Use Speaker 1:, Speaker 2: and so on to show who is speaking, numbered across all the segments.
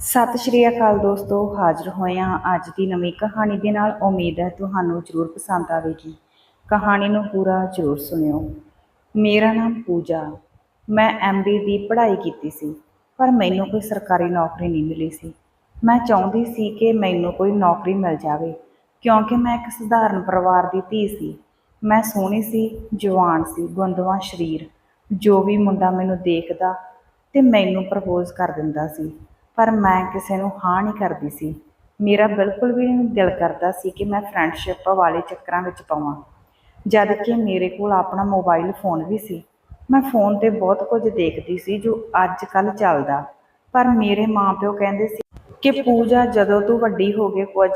Speaker 1: ਸਤਿ ਸ਼੍ਰੀ ਅਕਾਲ ਦੋਸਤੋ, ਹਾਜ਼ਰ ਹੋਏ ਹਾਂ ਅੱਜ ਦੀ ਨਵੀਂ ਕਹਾਣੀ ਦੇ ਨਾਲ। ਉਮੀਦ ਹੈ ਤੁਹਾਨੂੰ ਜ਼ਰੂਰ ਪਸੰਦ ਆਵੇਗੀ। ਕਹਾਣੀ ਨੂੰ ਪੂਰਾ ਜ਼ਰੂਰ ਸੁਣਿਓ। ਮੇਰਾ ਨਾਮ ਪੂਜਾ, ਮੈਂ ਐਮਬੀ ਦੀ ਪੜ੍ਹਾਈ ਕੀਤੀ ਸੀ, ਪਰ ਮੈਨੂੰ ਕੋਈ ਸਰਕਾਰੀ ਨੌਕਰੀ ਨਹੀਂ ਮਿਲੀ ਸੀ। ਮੈਂ ਚਾਹੁੰਦੀ ਸੀ ਕਿ ਮੈਨੂੰ ਕੋਈ ਨੌਕਰੀ ਮਿਲ ਜਾਵੇ, ਕਿਉਂਕਿ ਮੈਂ ਇੱਕ ਸਧਾਰਨ ਪਰਿਵਾਰ ਦੀ ਧੀ ਸੀ। ਮੈਂ ਸੋਹਣੀ ਸੀ, ਜਵਾਨ ਸੀ ਗੁੰਦਵਾ ਸਰੀਰ, ਜੋ ਵੀ ਮੁੰਡਾ ਮੈਨੂੰ ਦੇਖਦਾ ਤੇ ਮੈਨੂੰ ਪ੍ਰਪੋਜ਼ ਕਰ ਦਿੰਦਾ ਸੀ। ਪਰ ਮੈਂ ਕਿਸੇ ਨੂੰ ਹਾਂ ਨਹੀਂ ਕਰਦੀ ਸੀ। ਮੇਰਾ ਬਿਲਕੁਲ ਵੀ ਨਹੀਂ ਦਿਲ ਕਰਦਾ ਸੀ ਕਿ ਮੈਂ ਫਰੈਂਡਸ਼ਿਪ ਵਾਲੇ ਚੱਕਰਾਂ ਵਿੱਚ ਪਾਵਾਂ। ਜਦ ਕਿ ਮੇਰੇ ਕੋਲ ਆਪਣਾ ਮੋਬਾਈਲ ਫੋਨ ਵੀ ਸੀ। ਮੈਂ ਫੋਨ ਤੇ ਬਹੁਤ ਕੁਝ ਦੇਖਦੀ ਸੀ ਜੋ ਅੱਜ ਕੱਲ ਚੱਲਦਾ। ਪਰ ਮੇਰੇ ਮਾਪਿਓ ਕਹਿੰਦੇ ਸੀ ਕਿ ਪੂਜਾ ਜਦੋਂ ਤੂੰ ਵੱਡੀ ਹੋ ਕੇ ਕੁਝ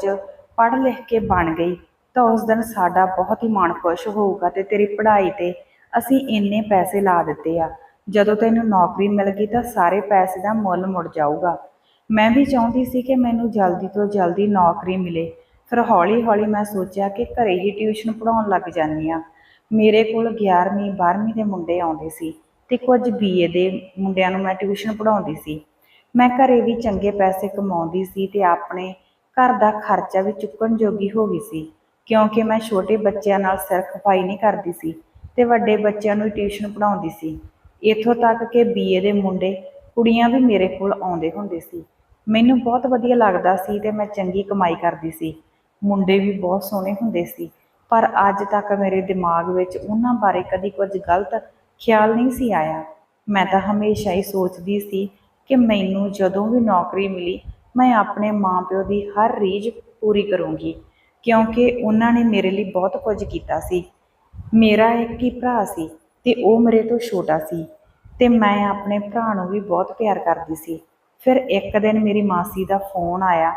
Speaker 1: ਪੜ੍ਹ ਲਿਖ ਕੇ ਬਣ ਗਈ, ਤਾਂ ਉਸ ਦਿਨ ਸਾਡਾ ਬਹੁਤ ਹੀ ਮਨ ਖੁਸ਼ ਹੋਊਗਾ ਤੇ ਤੇਰੀ ਪੜ੍ਹਾਈ ਤੇ ਅਸੀਂ ਇੰਨੇ ਪੈਸੇ ਲਾ ਦਿੱਤੇ ਆ। ਜਦੋਂ ਤੈਨੂੰ ਨੌਕਰੀ ਮਿਲ ਗਈ ਤਾਂ ਸਾਰੇ ਪੈਸੇ ਦਾ ਮੁੱਲ ਮੁੜ ਜਾਊਗਾ। ਮੈਂ ਵੀ ਚਾਹੁੰਦੀ ਸੀ ਕਿ ਮੈਨੂੰ ਜਲਦੀ ਤੋਂ ਜਲਦੀ ਨੌਕਰੀ ਮਿਲੇ। ਫਿਰ ਹੌਲੀ-ਹੌਲੀ ਮੈਂ ਸੋਚਿਆ ਕਿ ਘਰੇ ਹੀ ਟਿਊਸ਼ਨ ਪੜਾਉਣ ਲੱਗ ਜਾਂਦੀ ਆ ਮੇਰੇ ਕੋਲ 11ਵੀਂ 12ਵੀਂ ਦੇ ਮੁੰਡੇ ਆਉਂਦੇ ਸੀ ਤੇ ਕੁਝ ਬੀਏ ਦੇ ਮੁੰਡਿਆਂ ਨੂੰ ਮੈਂ ਟਿਊਸ਼ਨ ਪੜਾਉਂਦੀ ਸੀ। ਮੈਂ ਘਰੇ ਵੀ ਚੰਗੇ ਪੈਸੇ ਕਮਾਉਂਦੀ ਸੀ ਤੇ ਆਪਣੇ ਘਰ ਦਾ ਖਰਚਾ ਵੀ ਚੁੱਕਣ ਜੋਗੀ ਹੋ ਗਈ ਸੀ, ਕਿਉਂਕਿ ਮੈਂ ਛੋਟੇ ਬੱਚਿਆਂ ਨਾਲ ਸਿਰ ਖਪਾਈ ਨਹੀਂ ਕਰਦੀ ਸੀ ਤੇ ਵੱਡੇ ਬੱਚਿਆਂ ਨੂੰ ਟਿਊਸ਼ਨ ਪੜਾਉਂਦੀ ਸੀ। ਇੱਥੋਂ ਤੱਕ ਕਿ ਬੀਏ ਦੇ ਮੁੰਡੇ ਕੁੜੀਆਂ ਵੀ ਮੇਰੇ ਕੋਲ ਆਉਂਦੇ ਹੁੰਦੇ ਸੀ। ਮੈਨੂੰ ਬਹੁਤ ਵਧੀਆ ਲੱਗਦਾ ਸੀ ਤੇ ਮੈਂ ਚੰਗੀ ਕਮਾਈ ਕਰਦੀ ਸੀ। ਮੁੰਡੇ ਵੀ ਬਹੁਤ ਸੋਹਣੇ ਹੁੰਦੇ ਸੀ। ਪਰ ਅੱਜ ਤੱਕ ਮੇਰੇ ਦਿਮਾਗ ਵਿੱਚ ਉਹਨਾਂ ਬਾਰੇ ਕਦੀ ਕੁਝ ਗਲਤ ਖਿਆਲ ਨਹੀਂ ਸੀ ਆਇਆ। ਮੈਂ ਤਾਂ ਹਮੇਸ਼ਾ ਹੀ ਸੋਚਦੀ ਸੀ ਕਿ ਮੈਨੂੰ ਜਦੋਂ ਵੀ ਨੌਕਰੀ ਮਿਲੀ, ਮੈਂ ਆਪਣੇ ਮਾਪਿਓ ਦੀ ਹਰ ਰੀਝ ਪੂਰੀ ਕਰੂੰਗੀ, ਕਿਉਂਕਿ ਉਹਨਾਂ ਨੇ ਮੇਰੇ ਲਈ ਬਹੁਤ ਕੁਝ ਕੀਤਾ ਸੀ। ਮੇਰਾ ਇੱਕ ਹੀ ਭਰਾ ਸੀ ਤੇ ਉਹ ਮੇਰੇ ਤੋਂ ਛੋਟਾ ਸੀ ਤੇ ਮੈਂ ਆਪਣੇ ਭਰਾ ਨੂੰ ਵੀ ਬਹੁਤ ਪਿਆਰ ਕਰਦੀ ਸੀ। ਫਿਰ ਇੱਕ ਦਿਨ ਮੇਰੀ ਮਾਸੀ ਦਾ ਫੋਨ ਆਇਆ,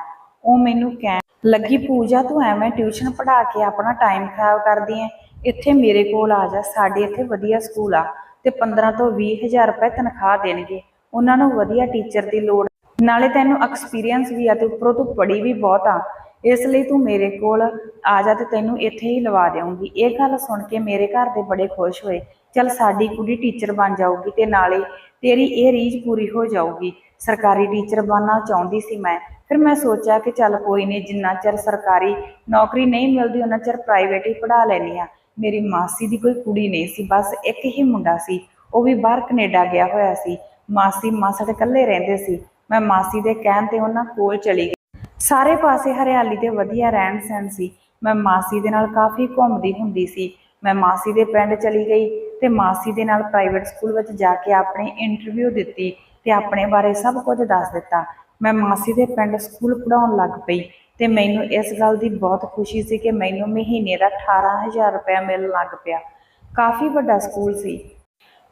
Speaker 1: ਉਹ ਮੈਨੂੰ ਕਹਿਣ ਲੱਗੀ, ਪੂਜਾ, ਤੂੰ ਐਵੇਂ ਟਿਊਸ਼ਨ ਪੜ੍ਹਾ ਕੇ ਆਪਣਾ ਟਾਈਮ ਖਰਾਬ ਕਰਦੀ ਐ ਇੱਥੇ ਮੇਰੇ ਕੋਲ ਆ ਜਾ, ਸਾਡੇ ਇੱਥੇ ਵਧੀਆ ਸਕੂਲ ਆ ਤੇ 15 ਤੋਂ 20 ਹਜ਼ਾਰ ਰੁਪਏ ਤਨਖਾਹ ਦੇਣਗੇ, ਉਹਨਾਂ ਨੂੰ ਵਧੀਆ ਟੀਚਰ ਦੀ ਲੋੜ ਨਾਲੇ ਤੈਨੂੰ ਐਕਸਪੀਰੀਅੰਸ ਵੀ ਆ, ਤੇ ਉੱਪਰੋਂ ਤੂੰ ਪੜ੍ਹੀ ਵੀ ਬਹੁਤ ਆ, ਇਸ ਲਈ ਤੂੰ ਮੇਰੇ ਕੋਲ ਆ ਜਾ ਤੇ ਤੈਨੂੰ ਇੱਥੇ ਹੀ ਲਵਾ ਦੇਵਾਂਗੀ। ਇਹ ਗੱਲ ਸੁਣ ਕੇ ਮੇਰੇ ਘਰ ਦੇ ਬੜੇ ਖੁਸ਼ ਹੋਏ, ਚਲ ਸਾਡੀ ਕੁੜੀ ਟੀਚਰ ਬਣ ਜਾਊਗੀ ਤੇ ਨਾਲੇ ਤੇਰੀ ਇਹ ਰੀਝ ਪੂਰੀ ਹੋ ਜਾਊਗੀ। ਸਰਕਾਰੀ ਟੀਚਰ ਬਣਨਾ ਚਾਹੁੰਦੀ ਸੀ ਮੈਂ। ਫਿਰ ਮੈਂ ਸੋਚਿਆ ਕਿ ਚੱਲ ਕੋਈ ਨਹੀਂ, ਜਿੰਨਾ ਚਿਰ ਸਰਕਾਰੀ ਨੌਕਰੀ ਨਹੀਂ ਮਿਲਦੀ, ਉਹਨਾਂ ਚਿਰ ਪ੍ਰਾਈਵੇਟ ਹੀ ਪੜ੍ਹਾ ਲੈਣੀ ਆ ਮੇਰੀ ਮਾਸੀ ਦੀ ਕੋਈ ਕੁੜੀ ਨਹੀਂ ਸੀ, ਬਸ ਇੱਕ ਹੀ ਮੁੰਡਾ ਸੀ। ਉਹ ਵੀ ਬਾਹਰ ਕੈਨੇਡਾ ਗਿਆ ਹੋਇਆ ਸੀ। ਮਾਸੀ ਮਾਸੜ ਇਕੱਲੇ ਰਹਿੰਦੇ ਸੀ। ਮੈਂ ਮਾਸੀ ਦੇ ਕਹਿਣ ਤੇ ਉਹਨਾਂ ਕੋਲ ਚਲੀ ਗਈ। ਸਾਰੇ ਪਾਸੇ ਹਰਿਆਲੀ ਦੇ ਵਧੀਆ ਰਹਿਣ ਸਹਿਣ ਸੀ। ਮੈਂ ਮਾਸੀ ਦੇ ਨਾਲ ਕਾਫੀ ਘੁੰਮਦੀ ਹੁੰਦੀ ਸੀ। ਮੈਂ ਮਾਸੀ ਦੇ ਪਿੰਡ ਚਲੀ ਗਈ ਤੇ ਮਾਸੀ ਦੇ ਨਾਲ ਪ੍ਰਾਈਵੇਟ ਸਕੂਲ ਵਿੱਚ ਜਾ ਕੇ ਆਪਣੀ ਇੰਟਰਵਿਊ ਦਿੱਤੀ। ਤੇ ਆਪਣੇ ਬਾਰੇ ਸਭ ਕੁਝ ਦੱਸ ਦਿੱਤਾ। ਮੈਂ ਮਾਸੀ ਦੇ ਪਿੰਡ ਸਕੂਲ ਪੜਾਉਣ ਲੱਗ ਪਈ ਤੇ ਮੈਨੂੰ ਇਸ ਗੱਲ ਦੀ ਬਹੁਤ ਖੁਸ਼ੀ ਸੀ ਕਿ ਮੈਨੂੰ ਮਹੀਨੇ ਦਾ 18000 ਰੁਪਏ ਮਿਲਣ ਲੱਗ ਪਿਆ। ਕਾਫੀ ਵੱਡਾ ਸਕੂਲ ਸੀ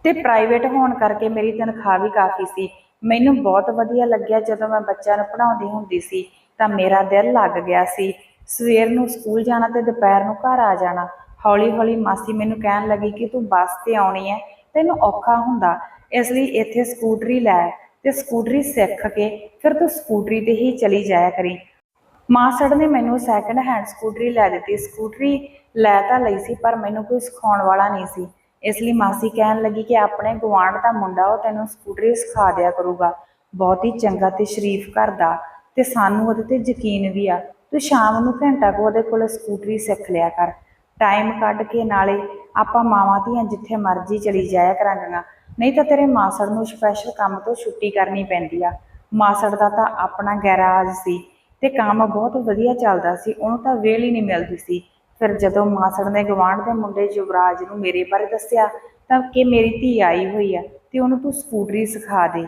Speaker 1: ਤੇ ਪ੍ਰਾਈਵੇਟ ਹੋਣ ਕਰਕੇ ਮੇਰੀ ਤਨਖਾਹ ਵੀ ਕਾਫੀ ਸੀ। ਮੈਨੂੰ ਬਹੁਤ ਵਧੀਆ ਲੱਗਿਆ ਜਦੋਂ ਮੈਂ ਬੱਚਿਆਂ ਨੂੰ ਪੜ੍ਹਾਉਂਦੀ ਹੁੰਦੀ ਸੀ ਤਾਂ ਮੇਰਾ ਦਿਲ ਲੱਗ ਗਿਆ ਸੀ। ਸਵੇਰ ਨੂੰ ਸਕੂਲ ਜਾਣਾ ਤੇ ਦੁਪਹਿਰ ਨੂੰ ਘਰ ਆ ਜਾਣਾ। ਹੌਲੀ ਹੌਲੀ ਮਾਸੀ ਮੈਨੂੰ ਕਹਿਣ ਲੱਗੀ ਕਿ ਤੂੰ ਬੱਸ ਤੇ ਆਉਣੀ ਹੈ ਤੈਨੂੰ ਔਖਾ ਹੁੰਦਾ। ਇਸ ਲਈ ਇੱਥੇ ਸਕੂਟਰੀ ਲੈ, ਤੇ ਸਕੂਟਰੀ ਸਿੱਖ ਕੇ ਫਿਰ ਤੂੰ ਸਕੂਟਰੀ ਤੇ ਹੀ ਚਲੀ ਜਾਇਆ ਕਰੀ। ਮਾਸੜ ਨੇ ਮੈਨੂੰ ਸੈਕੰਡ ਹੈਂਡ ਸਕੂਟਰੀ ਲੈ ਦਿੱਤੀ। ਸਕੂਟਰੀ ਲੈ ਤਾਂ ਲਈ ਸੀ, ਪਰ ਮੈਨੂੰ ਕੋਈ ਸਿਖਾਉਣ ਵਾਲਾ ਨਹੀਂ ਸੀ। ਇਸ ਲਈ ਮਾਸੀ ਕਹਿਣ ਲੱਗੀ ਕਿ ਆਪਣੇ ਗੁਆਂਢ ਦਾ ਮੁੰਡਾ, ਉਹ ਤੈਨੂੰ ਸਕੂਟਰੀ ਸਿਖਾ ਦਿਆ ਕਰੂਗਾ। ਬਹੁਤ ਹੀ ਚੰਗਾ ਤੇ ਸ਼ਰੀਫ ਘਰ ਦਾ, ਤੇ ਸਾਨੂੰ ਉਹਦੇ ਤੇ ਯਕੀਨ ਵੀ ਆ। ਤੂੰ ਸ਼ਾਮ ਨੂੰ ਘੰਟਾ ਕੁ ਉਹਦੇ ਕੋਲ ਸਕੂਟਰੀ ਸਿੱਖ ਲਿਆ ਕਰ। ਟਾਈਮ ਕੱਢ ਕੇ ਨਾਲੇ ਆਪਾਂ ਮਾਵਾਂ ਧੀਆਂ ਜਿੱਥੇ ਮਰਜ਼ੀ ਚਲੀ ਜਾਇਆ ਕਰਾਂਗੀਆਂ। ਨਹੀਂ ਤਾਂ ਤੇਰੇ ਮਾਸੜ ਨੂੰ ਸਪੈਸ਼ਲ ਕੰਮ ਤੋਂ ਛੁੱਟੀ ਕਰਨੀ ਪੈਂਦੀ ਆ। ਮਾਸੜ ਦਾ ਤਾਂ ਆਪਣਾ ਗੈਰਾਜ ਸੀ ਤੇ ਕੰਮ ਬਹੁਤ ਵਧੀਆ ਚੱਲਦਾ ਸੀ, ਉਹਨੂੰ ਤਾਂ ਵੇਲ ਹੀ ਨਹੀਂ ਮਿਲਦੀ ਸੀ। ਫਿਰ ਜਦੋਂ ਮਾਸੜ ਨੇ ਗਵਾਂਢ ਦੇ ਮੁੰਡੇ ਯੁਵਰਾਜ ਨੂੰ ਮੇਰੇ ਬਾਰੇ ਦੱਸਿਆ ਤਾਂ ਕਿ ਮੇਰੀ ਧੀ ਆਈ ਹੋਈ ਆ ਤੇ ਉਹਨੂੰ ਤੂੰ ਸਕੂਟਰੀ ਸਿਖਾ ਦੇ।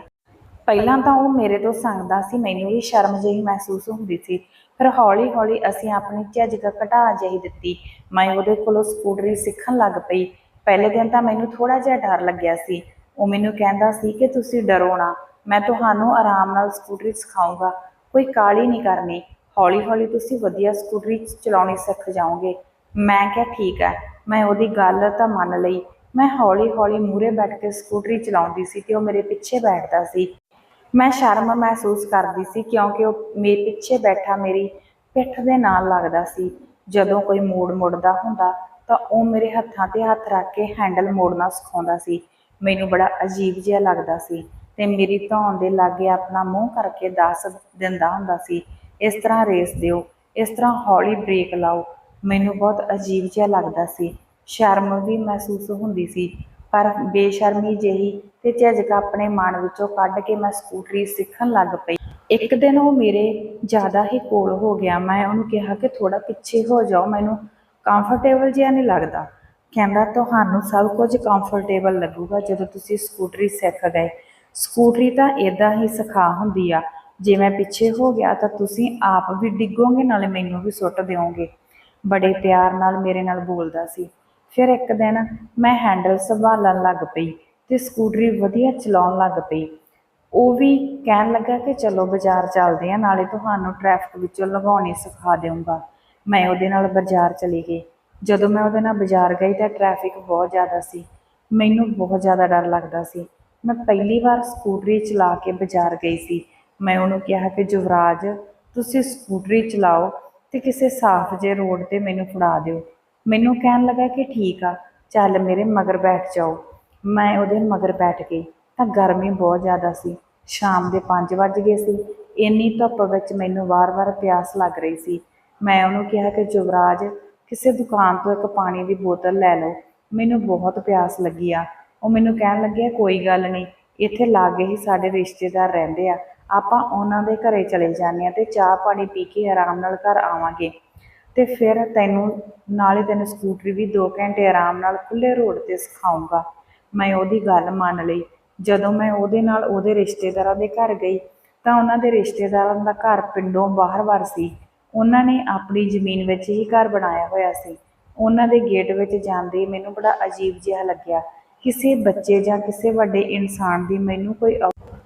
Speaker 1: ਪਹਿਲਾਂ ਤਾਂ ਉਹ ਮੇਰੇ ਤੋਂ ਸੰਗਦਾ ਸੀ, ਮੈਨੂੰ ਵੀ ਸ਼ਰਮ ਜਿਹੀ ਮਹਿਸੂਸ ਹੁੰਦੀ ਸੀ। ਫਿਰ ਹੌਲੀ ਹੌਲੀ ਅਸੀਂ ਆਪਣੀ ਝਿਜਕ ਘਟਾ ਜਿਹੀ ਦਿੱਤੀ। ਮੈਂ ਉਹਦੇ ਕੋਲੋਂ ਸਕੂਟਰੀ ਸਿੱਖਣ ਲੱਗ ਪਈ। ਪਹਿਲੇ ਦਿਨ ਤਾਂ ਮੈਨੂੰ ਥੋੜਾ ਜਿਹਾ ਡਰ ਲੱਗਿਆ ਸੀ। ਉਹ ਮੈਨੂੰ ਕਹਿੰਦਾ ਸੀ ਕਿ ਤੁਸੀਂ ਡਰੋ ਨਾ, ਮੈਂ ਤੁਹਾਨੂੰ ਆਰਾਮ ਨਾਲ ਸਕੂਟਰੀ ਸਿਖਾਉਂਗਾ ਕੋਈ ਕਾਹਲੀ ਨਹੀਂ ਕਰਨੀ। ਹੌਲੀ ਹੌਲੀ ਤੁਸੀਂ ਵਧੀਆ ਸਕੂਟਰੀ ਚਲਾਉਣੀ ਸਿੱਖ ਜਾਓਗੇ। ਮੈਂ ਕਿਹਾ, ਠੀਕ ਹੈ। ਮੈਂ ਉਹਦੀ ਗੱਲ ਤਾਂ ਮੰਨ ਲਈ। ਮੈਂ ਹੌਲੀ ਹੌਲੀ ਮੂਰੇ ਬੈਠ ਕੇ ਸਕੂਟਰੀ ਚਲਾਉਂਦੀ ਸੀ ਤੇ ਉਹ ਮੇਰੇ ਪਿੱਛੇ ਬੈਠਦਾ ਸੀ। ਮੈਂ ਸ਼ਰਮ ਮਹਿਸੂਸ ਕਰਦੀ ਸੀ ਕਿਉਂਕਿ ਉਹ ਮੇਰੇ ਪਿੱਛੇ ਬੈਠਾ ਮੇਰੀ ਪਿੱਠ ਦੇ ਨਾਲ ਲੱਗਦਾ ਸੀ। ਜਦੋਂ ਕੋਈ ਮੋੜ ਮੁੜਦਾ ਹੁੰਦਾ ਤਾਂ ਉਹ ਮੇਰੇ ਹੱਥਾਂ ਤੇ ਹੱਥ ਰੱਖ ਕੇ ਹੈਂਡਲ ਮੋੜਨਾ ਸਿਖਾਉਂਦਾ ਸੀ। ਮੈਨੂੰ ਬੜਾ ਅਜੀਬ ਜਿਹਾ ਲੱਗਦਾ ਸੀ ਤੇ ਮੇਰੀ ਧੌਣ ਦੇ ਲਾਗੇ ਆਪਣਾ ਮੂੰਹ ਕਰਕੇ ਦੱਸ ਦਿੰਦਾ ਹੁੰਦਾ ਸੀ, ਇਸ ਤਰ੍ਹਾਂ ਰੇਸ ਦਿਓ, ਇਸ ਤਰ੍ਹਾਂ ਹੌਲੀ ਬ੍ਰੇਕ ਲਾਓ। ਮੈਨੂੰ ਬਹੁਤ ਅਜੀਬ ਜਿਹਾ ਲੱਗਦਾ ਸੀ, ਸ਼ਰਮ ਵੀ ਮਹਿਸੂਸ ਹੁੰਦੀ ਸੀ, ਪਰ ਬੇਸ਼ਰਮੀ ਜਿਹੀ ਤੇ ਝਿਜਕ ਆਪਣੇ ਮਨ ਵਿੱਚੋਂ ਕੱਢ ਕੇ ਮੈਂ ਸਕੂਟਰੀ ਸਿੱਖਣ ਲੱਗ ਪਈ। ਇੱਕ ਦਿਨ ਉਹ ਮੇਰੇ ਜ਼ਿਆਦਾ ਹੀ ਕੋਲ ਹੋ ਗਿਆ, ਮੈਂ ਉਹਨੂੰ ਕਿਹਾ ਕਿ ਥੋੜਾ ਪਿੱਛੇ ਹੋ ਜਾਓ, ਮੈਨੂੰ ਕੰਫਰਟੇਬਲ ਜਿਹਾ ਨਹੀਂ ਲੱਗਦਾ। ਕਹਿੰਦਾ ਤੁਹਾਨੂੰ ਸਭ ਕੁਝ ਕੰਫਰਟੇਬਲ ਲੱਗੂਗਾ ਜਦੋਂ ਤੁਸੀਂ ਸਕੂਟਰੀ ਸਿੱਖ ਗਏ। ਸਕੂਟਰੀ ਤਾਂ ਇਦਾਂ ਹੀ ਸਿਖਾ ਹੁੰਦੀ ਆ। ਜੇ ਮੈਂ ਪਿੱਛੇ ਹੋ ਗਿਆ ਤਾਂ ਤੁਸੀਂ ਆਪ ਵੀ ਡਿੱਗੋਗੇ, ਨਾਲੇ ਮੈਨੂੰ ਵੀ ਸੁੱਟ ਦਿਓਗੇ। ਬੜੇ ਪਿਆਰ ਨਾਲ ਮੇਰੇ ਨਾਲ ਬੋਲਦਾ ਸੀ। ਫਿਰ ਇੱਕ ਦਿਨ ਮੈਂ ਹੈਂਡਲ ਸੰਭਾਲਣ ਲੱਗ ਪਈ ਤੇ ਸਕੂਟਰੀ ਵਧੀਆ ਚਲਾਉਣ ਲੱਗ ਪਈ। ਉਹ ਵੀ ਕਹਿਣ ਲੱਗਾ ਕਿ ਚਲੋ ਬਾਜ਼ਾਰ ਚੱਲਦੇ ਆ, ਨਾਲੇ ਤੁਹਾਨੂੰ ਟ੍ਰੈਫਿਕ ਵਿੱਚੋਂ ਲੰਘਾਉਣੀ ਸਿਖਾ ਦੇਵਾਂਗਾ ਮੈਂ ਉਹਦੇ ਨਾਲ ਬਾਜ਼ਾਰ ਚਲੀ ਗਈ। ਜਦੋਂ ਮੈਂ ਉਹਦੇ ਨਾਲ ਬਾਜ਼ਾਰ ਗਈ ਤਾਂ ਟ੍ਰੈਫਿਕ ਬਹੁਤ ਜ਼ਿਆਦਾ ਸੀ। ਮੈਨੂੰ ਬਹੁਤ ਜ਼ਿਆਦਾ ਡਰ ਲੱਗਦਾ ਸੀ। ਮੈਂ ਪਹਿਲੀ ਵਾਰ ਸਕੂਟਰੀ ਚਲਾ ਕੇ ਬਾਜ਼ਾਰ ਗਈ ਸੀ। ਮੈਂ ਉਹਨੂੰ ਕਿਹਾ ਕਿ ਯੁਵਰਾਜ, ਤੁਸੀਂ ਸਕੂਟਰੀ ਚਲਾਓ ਤੇ ਕਿਸੇ ਸਾਫ਼ ਜਿਹੇ ਰੋਡ ਤੇ ਮੈਨੂੰ ਫੜਾ ਦਿਓ। ਮੈਨੂੰ ਕਹਿਣ ਲੱਗਾ ਕਿ ਠੀਕ ਆ, ਚੱਲ ਮੇਰੇ ਮਗਰ ਬੈਠ ਜਾਓ। ਮੈਂ ਉਹਦੇ ਮਗਰ ਬੈਠ ਗਈ ਤਾਂ ਗਰਮੀ ਬਹੁਤ ਜ਼ਿਆਦਾ ਸੀ। ਸ਼ਾਮ ਦੇ 5 ਵੱਜ ਗਏ ਸੀ। ਇੰਨੀ ਧੁੱਪ ਵਿੱਚ ਮੈਨੂੰ ਵਾਰ-ਵਾਰ ਪਿਆਸ ਲੱਗ ਰਹੀ ਸੀ। ਮੈਂ ਉਹਨੂੰ ਕਿਹਾ ਕਿ ਯੁਵਰਾਜ ਕਿਸੇ ਦੁਕਾਨ ਤੋਂ ਇੱਕ ਪਾਣੀ ਦੀ ਬੋਤਲ ਲੈ ਲਓ। ਮੈਨੂੰ ਬਹੁਤ ਪਿਆਸ ਲੱਗੀ ਆ। ਉਹ ਮੈਨੂੰ ਕਹਿਣ ਲੱਗਿਆ ਕੋਈ ਗੱਲ ਨਹੀਂ, ਇੱਥੇ ਲਾਗੇ ਹੀ ਸਾਡੇ ਰਿਸ਼ਤੇਦਾਰ ਰਹਿੰਦੇ ਆ। ਆਪਾਂ ਉਹਨਾਂ ਦੇ ਘਰੇ ਚਲੇ ਜਾਂਦੇ ਆ ਤੇ ਚਾਹ ਪਾਣੀ ਪੀ ਕੇ ਆਰਾਮ ਨਾਲ ਘਰ ਆਵਾਂਗੇ। ਤੇ ਫਿਰ ਤੈਨੂੰ, ਨਾਲੇ ਤੈਨੂੰ ਸਕੂਟਰੀ ਵੀ 2 ਘੰਟੇ ਆਰਾਮ ਨਾਲ ਖੁੱਲੇ ਰੋਡ ਤੇ ਸਿਖਾਉਂਗਾ ਮੈਂ ਉਹਦੀ ਗੱਲ ਮੰਨ ਲਈ। ਜਦੋਂ ਮੈਂ ਉਹਦੇ ਨਾਲ ਉਹਦੇ ਰਿਸ਼ਤੇਦਾਰਾਂ ਦੇ ਘਰ ਗਈ, ਤਾਂ ਉਹਨਾਂ ਦੇ ਰਿਸ਼ਤੇਦਾਰਾਂ ਦਾ ਘਰ ਪਿੰਡੋਂ ਬਾਹਰ-ਬਾਹਰ ਸੀ। ਉਹਨਾਂ ਨੇ ਆਪਣੀ ਜ਼ਮੀਨ ਵਿੱਚ ਹੀ ਘਰ ਬਣਾਇਆ ਹੋਇਆ ਸੀ। ਉਹਨਾਂ ਦੇ ਗੇਟ ਵਿੱਚ ਜਾਂਦੇ ਮੈਨੂੰ ਬੜਾ ਅਜੀਬ ਜਿਹਾ ਲੱਗਿਆ। ਕਿਸੇ ਬੱਚੇ ਜਾਂ ਕਿਸੇ ਵੱਡੇ ਇਨਸਾਨ ਦੀ ਮੈਨੂੰ ਕੋਈ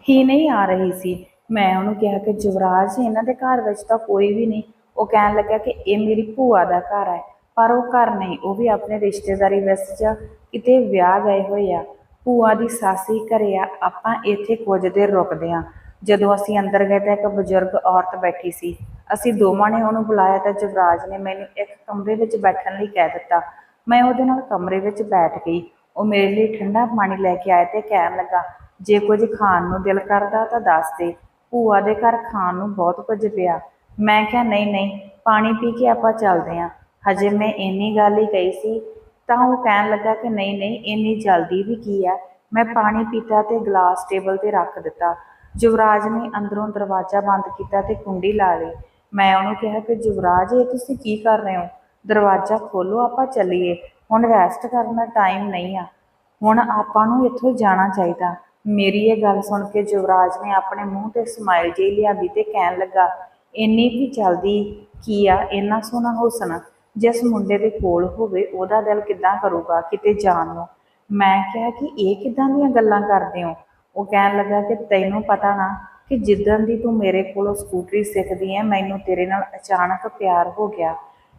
Speaker 1: ਹੀ ਨਹੀਂ ਆ ਰਹੀ ਸੀ। ਮੈਂ ਉਹਨੂੰ ਕਿਹਾ ਕਿ ਯੁਵਰਾਜ ਇਹਨਾਂ ਦੇ ਘਰ ਵਿੱਚ ਤਾਂ ਕੋਈ ਵੀ ਨਹੀਂ। ਉਹ ਕਹਿਣ ਲੱਗਾ ਕਿ ਇਹ ਮੇਰੀ ਭੂਆ ਦਾ ਘਰ ਹੈ, ਪਰ ਉਹ ਘਰ ਨਹੀਂ, ਉਹ ਵੀ ਆਪਣੇ ਰਿਸ਼ਤੇਦਾਰੀ ਵਿੱਚ ਜਾਂ ਕਿਤੇ ਵਿਆਹ ਗਏ ਹੋਏ ਆ। ਭੂਆ ਦੀ ਸੱਸ ਹੀ ਘਰੇ ਆ, ਆਪਾਂ ਇੱਥੇ ਕੁਝ ਦੇਰ ਰੁਕਦੇ ਆ। ਜਦੋਂ ਅਸੀਂ ਅੰਦਰ ਗਏ ਤਾਂ ਇੱਕ ਬਜ਼ੁਰਗ ਔਰਤ ਬੈਠੀ ਸੀ। ਅਸੀਂ ਦੋਵਾਂ ਨੇ ਉਹਨੂੰ ਬੁਲਾਇਆ ਤਾਂ ਯੁਵਰਾਜ ਨੇ ਮੈਨੂੰ ਇੱਕ ਕਮਰੇ ਵਿੱਚ ਬੈਠਣ ਲਈ ਕਹਿ ਦਿੱਤਾ। ਮੈਂ ਉਹਦੇ ਨਾਲ ਕਮਰੇ ਵਿੱਚ ਬੈਠ ਗਈ। ਉਹ ਮੇਰੇ ਲਈ ਠੰਡਾ ਪਾਣੀ ਲੈ ਕੇ ਆਇਆ ਤੇ ਕਹਿਣ ਲੱਗਾ, ਜੇ ਕੁਝ ਖਾਣ ਨੂੰ ਦਿਲ ਕਰਦਾ ਤਾਂ ਦੱਸ ਦੇ। ਭੂਆ ਦੇ ਘਰ ਖਾਣ ਨੂੰ ਬਹੁਤ ਕੁਝ ਪਿਆ। ਮੈਂ ਕਿਹਾ, ਨਹੀਂ ਨਹੀਂ, ਪਾਣੀ ਪੀ ਕੇ ਆਪਾਂ ਚੱਲਦੇ ਆਂ। ਹਜੇ ਮੈਂ ਇੰਨੀ ਗੱਲ ਹੀ ਕਹੀ ਸੀ। ਤਾਂ ਉਹ ਕਹਿਣ ਲੱਗਾ ਕਿ, ਨਹੀਂ ਨਹੀਂ, ਇੰਨੀ ਜਲਦੀ ਵੀ ਕੀ ਆ? ਮੈਂ ਪਾਣੀ ਪੀਤਾ ਤੇ ਗਲਾਸ ਟੇਬਲ ਤੇ ਰੱਖ ਦਿੱਤਾ। ਯੁਵਰਾਜ ਨੇ ਅੰਦਰੋਂ ਦਰਵਾਜ਼ਾ ਬੰਦ ਕੀਤਾ ਤੇ ਕੁੰਡੀ ਲਾ ਲਈ। ਮੈਂ ਉਹਨੂੰ ਕਿਹਾ ਕਿ ਯੁਵਰਾਜ, ਇਹ ਤੁਸੀਂ ਕੀ ਕਰ ਰਹੇ ਹੋ? ਦਰਵਾਜ਼ਾ ਖੋਲੋ, ਆਪਾਂ ਚੱਲੀਏ। ਹੁਣ ਰੈਸਟ ਕਰਨ ਦਾ ਟਾਈਮ ਨਹੀਂ ਆ। ਹੁਣ ਆਪਾਂ ਨੂੰ ਇੱਥੋਂ ਜਾਣਾ ਚਾਹੀਦਾ। ਮੇਰੀ ਇਹ ਗੱਲ ਸੁਣ ਕੇ ਯੁਵਰਾਜ ਨੇ ਆਪਣੇ ਮੂੰਹ ਤੇ ਸਮਾਈਲ ਜਿਹੀ ਲਿਆਂਦੀ ਤੇ ਕਹਿਣ ਲੱਗਾ, ਇੰਨੀ ਵੀ ਜਲਦੀ ਕੀ ਆ? ਇੰਨਾ ਸੋਹਣਾ ਹੁਸਨ। ਜਿਸ ਮੁੰਡੇ ਦੇ ਕੋਲ ਹੋਵੇ, ਉਹਦਾ ਦਿਲ ਕਿੱਦਾਂ ਕਰੂਗਾ ਕਿਤੇ ਜਾਣ ਨੂੰ? ਮੈਂ ਕਿਹਾ ਕਿ ਇਹ ਕਿੱਦਾਂ ਦੀਆਂ ਗੱਲਾਂ ਕਰਦੇ ਹੋ? ਉਹ ਕਹਿਣ ਲੱਗਾ ਕਿ ਤੈਨੂੰ ਪਤਾ ਨਾ ਕਿ ਜਿੱਦਣ ਦੀ ਤੂੰ ਮੇਰੇ ਕੋਲੋਂ ਸਕੂਟਰੀ ਸਿੱਖਦੀ ਐ, ਮੈਨੂੰ ਤੇਰੇ ਨਾਲ ਅਚਾਨਕ ਪਿਆਰ ਹੋ ਗਿਆ।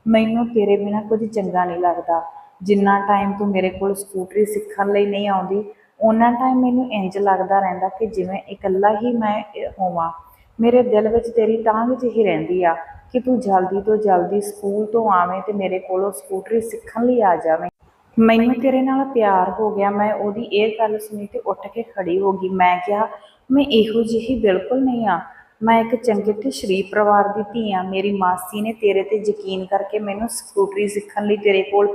Speaker 1: ਮੈਨੂੰ ਤੇਰੇ ਬਿਨਾ ਕੁਝ ਚੰਗਾ ਨਹੀਂ ਲੱਗਦਾ। ਜਿੰਨਾ ਟਾਈਮ ਤੂੰ ਮੇਰੇ ਕੋਲ ਸਕੂਟਰੀ ਸਿੱਖਣ ਲਈ ਨਹੀਂ ਆਉਂਦੀ ਉਹਨਾਂ ਟਾਈਮ ਮੈਨੂੰ ਇੰਜ ਲੱਗਦਾ ਰਹਿੰਦਾ ਕਿ ਜਿਵੇਂ ਇਕੱਲਾ ਹੀ ਮੈਂ ਹੋਵਾਂ। ਮੇਰੇ ਦਿਲ ਵਿੱਚ ਤੇਰੀ ਤਾਂ ਵਿੱਚ ਹੀ ਰਹਿੰਦੀ ਆ ਕਿ ਤੂੰ ਜਲਦੀ ਤੋਂ ਜਲਦੀ ਸਕੂਲ ਤੋਂ ਆਵੇਂ ਤੇ ਮੇਰੇ ਕੋਲੋਂ ਸਕੂਟਰੀ ਸਿੱਖਣ ਲਈ ਆ ਜਾਵੇਂ। ਮੈਨੂੰ ਤੇਰੇ ਨਾਲ ਪਿਆਰ ਹੋ ਗਿਆ। ਮੈਂ ਉਹਦੀ ਇਹ ਗੱਲ ਸੁਣੀ ਤੇ ਉੱਠ ਕੇ ਖੜੀ ਹੋ ਗਈ। ਮੈਂ ਕਿਹਾ ਮੈਂ ਇਹੋ ਜਿਹੀ ਬਿਲਕੁਲ ਨਹੀਂ ਆ ਮੈਂ ਇੱਕ ਚੰਗੇ ਤੇ ਸ਼ਰੀਫ ਪਰਿਵਾਰ ਦੀ ਧੀ ਆ ਮੇਰੀ ਮਾਸੀ ਨੇ ਤੇਰੇ ਤੇ ਯਕੀਨ ਕਰਕੇ ਮੈਨੂੰ ਸਕੂਟਰੀ ਸਿੱਖਣ ਲਈ ਤੇਰੇ ਕੋਲ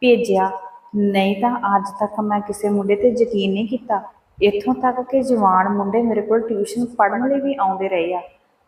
Speaker 1: ਭੇਜਿਆ। ਨਹੀਂ ਤਾਂ ਅੱਜ ਤੱਕ ਮੈਂ ਕਿਸੇ ਮੁੰਡੇ ਤੇ ਯਕੀਨ ਨਹੀਂ ਕੀਤਾ। ਇੱਥੋਂ ਤੱਕ ਕਿ ਜਵਾਨ ਮੁੰਡੇ ਮੇਰੇ ਕੋਲ ਟਿਊਸ਼ਨ ਪੜ੍ਹਨ ਲਈ ਵੀ ਆਉਂਦੇ ਰਹੇ ਆ।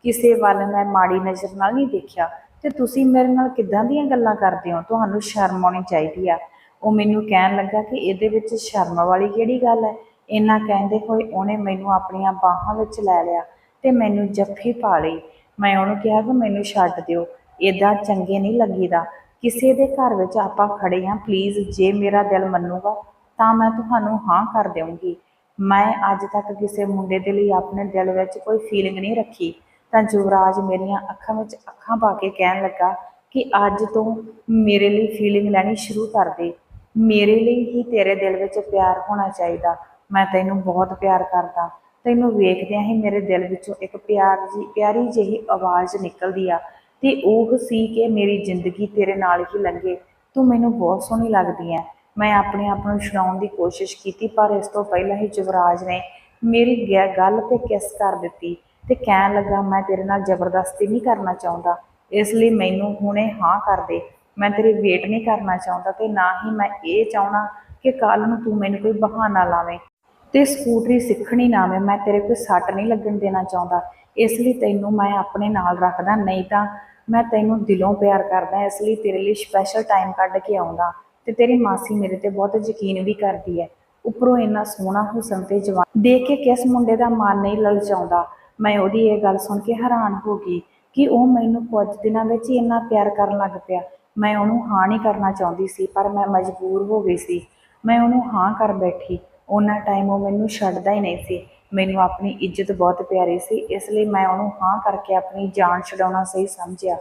Speaker 1: ਕਿਸੇ ਵੱਲ ਮੈਂ ਮਾੜੀ ਨਜ਼ਰ ਨਾਲ ਨਹੀਂ ਦੇਖਿਆ। ਤੇ ਤੁਸੀਂ ਮੇਰੇ ਨਾਲ ਕਿੱਦਾਂ ਦੀਆਂ ਗੱਲਾਂ ਕਰਦੇ ਹੋ? ਤੁਹਾਨੂੰ ਸ਼ਰਮ ਆਉਣੀ ਚਾਹੀਦੀ ਆ। ਉਹ ਮੈਨੂੰ ਕਹਿਣ ਲੱਗਾ ਕਿ ਇਹਦੇ ਵਿੱਚ ਸ਼ਰਮ ਵਾਲੀ ਕਿਹੜੀ ਗੱਲ ਹੈ? ਇੰਨਾ ਕਹਿੰਦੇ ਹੋਏ ਉਹਨੇ ਮੈਨੂੰ ਆਪਣੀਆਂ ਬਾਹਾਂ ਵਿੱਚ ਲੈ ਲਿਆ ਤੇ ਮੈਨੂੰ ਜੱਫੀ ਪਾ ਲਈ। ਮੈਂ ਉਹਨੂੰ ਕਿਹਾ ਕਿ ਮੈਨੂੰ ਛੱਡ ਦਿਓ ਇਦਾਂ ਚੰਗੇ ਨਹੀਂ ਲੱਗੀਦਾ। ਕਿਸੇ ਦੇ ਘਰ ਵਿੱਚ ਆਪਾਂ ਖੜੇ ਹਾਂ ਪਲੀਜ਼ ਜੇ ਮੇਰਾ ਦਿਲ ਮੰਨੂਗਾ ਤਾਂ ਮੈਂ ਤੁਹਾਨੂੰ ਹਾਂ ਕਰ ਦੇਵਾਂਗੀ। ਮੈਂ ਅੱਜ ਤੱਕ ਕਿਸੇ ਮੁੰਡੇ ਦੇ ਲਈ ਆਪਣੇ ਦਿਲ ਵਿੱਚ ਕੋਈ ਫੀਲਿੰਗ ਨਹੀਂ ਰੱਖੀ। ਤਾਂ ਯੁਵਰਾਜ ਮੇਰੀਆਂ ਅੱਖਾਂ ਵਿੱਚ ਅੱਖਾਂ ਪਾ ਕੇ ਕਹਿਣ ਲੱਗਾ ਕਿ ਅੱਜ ਤੋਂ ਮੇਰੇ ਲਈ ਫੀਲਿੰਗ ਲੈਣੀ ਸ਼ੁਰੂ ਕਰ ਦੇ। ਮੇਰੇ ਲਈ ਹੀ ਤੇਰੇ ਦਿਲ ਵਿੱਚ ਪਿਆਰ ਹੋਣਾ ਚਾਹੀਦਾ। ਮੈਂ ਤੈਨੂੰ ਬਹੁਤ ਪਿਆਰ ਕਰਦਾ। ਤੈਨੂੰ ਵੇਖਦਿਆਂ ਹੀ ਮੇਰੇ ਦਿਲ ਵਿੱਚੋਂ ਇੱਕ ਪਿਆਰ ਜੀ, ਪਿਆਰੀ ਜਿਹੀ ਆਵਾਜ਼ ਨਿਕਲਦੀ ਆ ਤੇ ਉਹ ਸੀ ਕਿ ਮੇਰੀ ਜ਼ਿੰਦਗੀ ਤੇਰੇ ਨਾਲ ਹੀ ਲੰਘੇ। ਤੂੰ ਮੈਨੂੰ ਬਹੁਤ ਸੋਹਣੀ ਲੱਗਦੀ ਐ। ਮੈਂ ਆਪਣੇ ਆਪ ਨੂੰ ਛੁਡਾਉਣ ਦੀ ਕੋਸ਼ਿਸ਼ ਕੀਤੀ, ਪਰ ਇਸ ਤੋਂ ਪਹਿਲਾਂ ਹੀ ਯੁਵਰਾਜ ਨੇ ਮੇਰੀ ਗੈ- ਗੱਲ ਤੇ ਕਿਸ ਕਰ ਦਿੱਤੀ ਤੇ ਕਹਿਣ ਲੱਗਾ, ਮੈਂ ਤੇਰੇ ਨਾਲ ਜ਼ਬਰਦਸਤੀ ਨਹੀਂ ਕਰਨਾ ਚਾਹੁੰਦਾ। ਇਸ ਲਈ ਮੈਨੂੰ ਹੁਣੇ ਹਾਂ ਕਰ ਦੇ। ਮੈਂ ਤੇਰੀ ਵੇਟ ਨਹੀਂ ਕਰਨਾ ਚਾਹੁੰਦਾ ਤੇ ਨਾ ਹੀ ਮੈਂ ਇਹ ਚਾਹਣਾ ਕਿ ਕੱਲ ਨੂੰ ਤੂੰ ਮੈਨੂੰ ਕੋਈ ਬਹਾਨਾ ਲਾਵੇਂ। ਤੇ ਸਕੂਟਰੀ ਸਿੱਖਣੀ ਨਾ ਵੇ ਮੈਂ ਤੇਰੇ ਕੋਈ ਸੱਟ ਨਹੀਂ ਲੱਗਣ ਦੇਣਾ ਚਾਹੁੰਦਾ। ਇਸ ਲਈ ਤੈਨੂੰ ਮੈਂ ਆਪਣੇ ਨਾਲ ਰੱਖਦਾ, ਨਹੀਂ ਤਾਂ ਮੈਂ ਤੈਨੂੰ ਦਿਲੋਂ ਪਿਆਰ ਕਰਦਾ, ਇਸ ਲਈ ਤੇਰੇ ਲਈ ਸਪੈਸ਼ਲ ਟਾਈਮ ਕੱਢ ਕੇ ਆਉਂਦਾ। ਤੇ ਤੇਰੀ ਮਾਸੀ ਮੇਰੇ ਤੇ ਬਹੁਤ ਯਕੀਨ ਵੀ ਕਰਦੀ ਹੈ। ਉੱਪਰੋਂ ਇੰਨਾ ਸੋਹਣਾ ਹੁਸਨ ਤੇ ਜਵਾਨ ਦੇਖ ਕੇ ਕਿਸ ਮੁੰਡੇ ਦਾ ਮਨ ਨਹੀਂ ਲਲਚਾਉਂਦਾ। ਮੈਂ ਉਹਦੀ ਇਹ ਗੱਲ ਸੁਣ ਕੇ ਹੈਰਾਨ ਹੋ ਗਈ ਕਿ ਉਹ ਮੈਨੂੰ ਕੁਝ ਦਿਨਾਂ ਵਿੱਚ ਹੀ ਇੰਨਾ ਪਿਆਰ ਕਰਨ ਲੱਗ ਪਿਆ। ਮੈਂ ਉਹਨੂੰ ਹਾਂ ਨਹੀਂ ਕਰਨਾ ਚਾਹੁੰਦੀ ਸੀ, ਪਰ ਮੈਂ ਮਜਬੂਰ ਹੋ ਗਈ ਸੀ। ਮੈਂ ਉਹਨੂੰ ਹਾਂ ਕਰ ਬੈਠੀ। ਉਹਨਾਂ ਟਾਈਮ ਉਹ ਮੈਨੂੰ ਛੱਡਦਾ ਹੀ ਨਹੀਂ ਸੀ। ਮੈਨੂੰ ਆਪਣੀ ਇੱਜ਼ਤ ਬਹੁਤ ਪਿਆਰੀ ਸੀ, ਇਸ ਲਈ ਮੈਂ ਉਹਨੂੰ ਹਾਂ ਕਰਕੇ ਆਪਣੀ ਜਾਨ ਛਡਾਉਣਾ ਸਹੀ ਸਮਝਿਆ।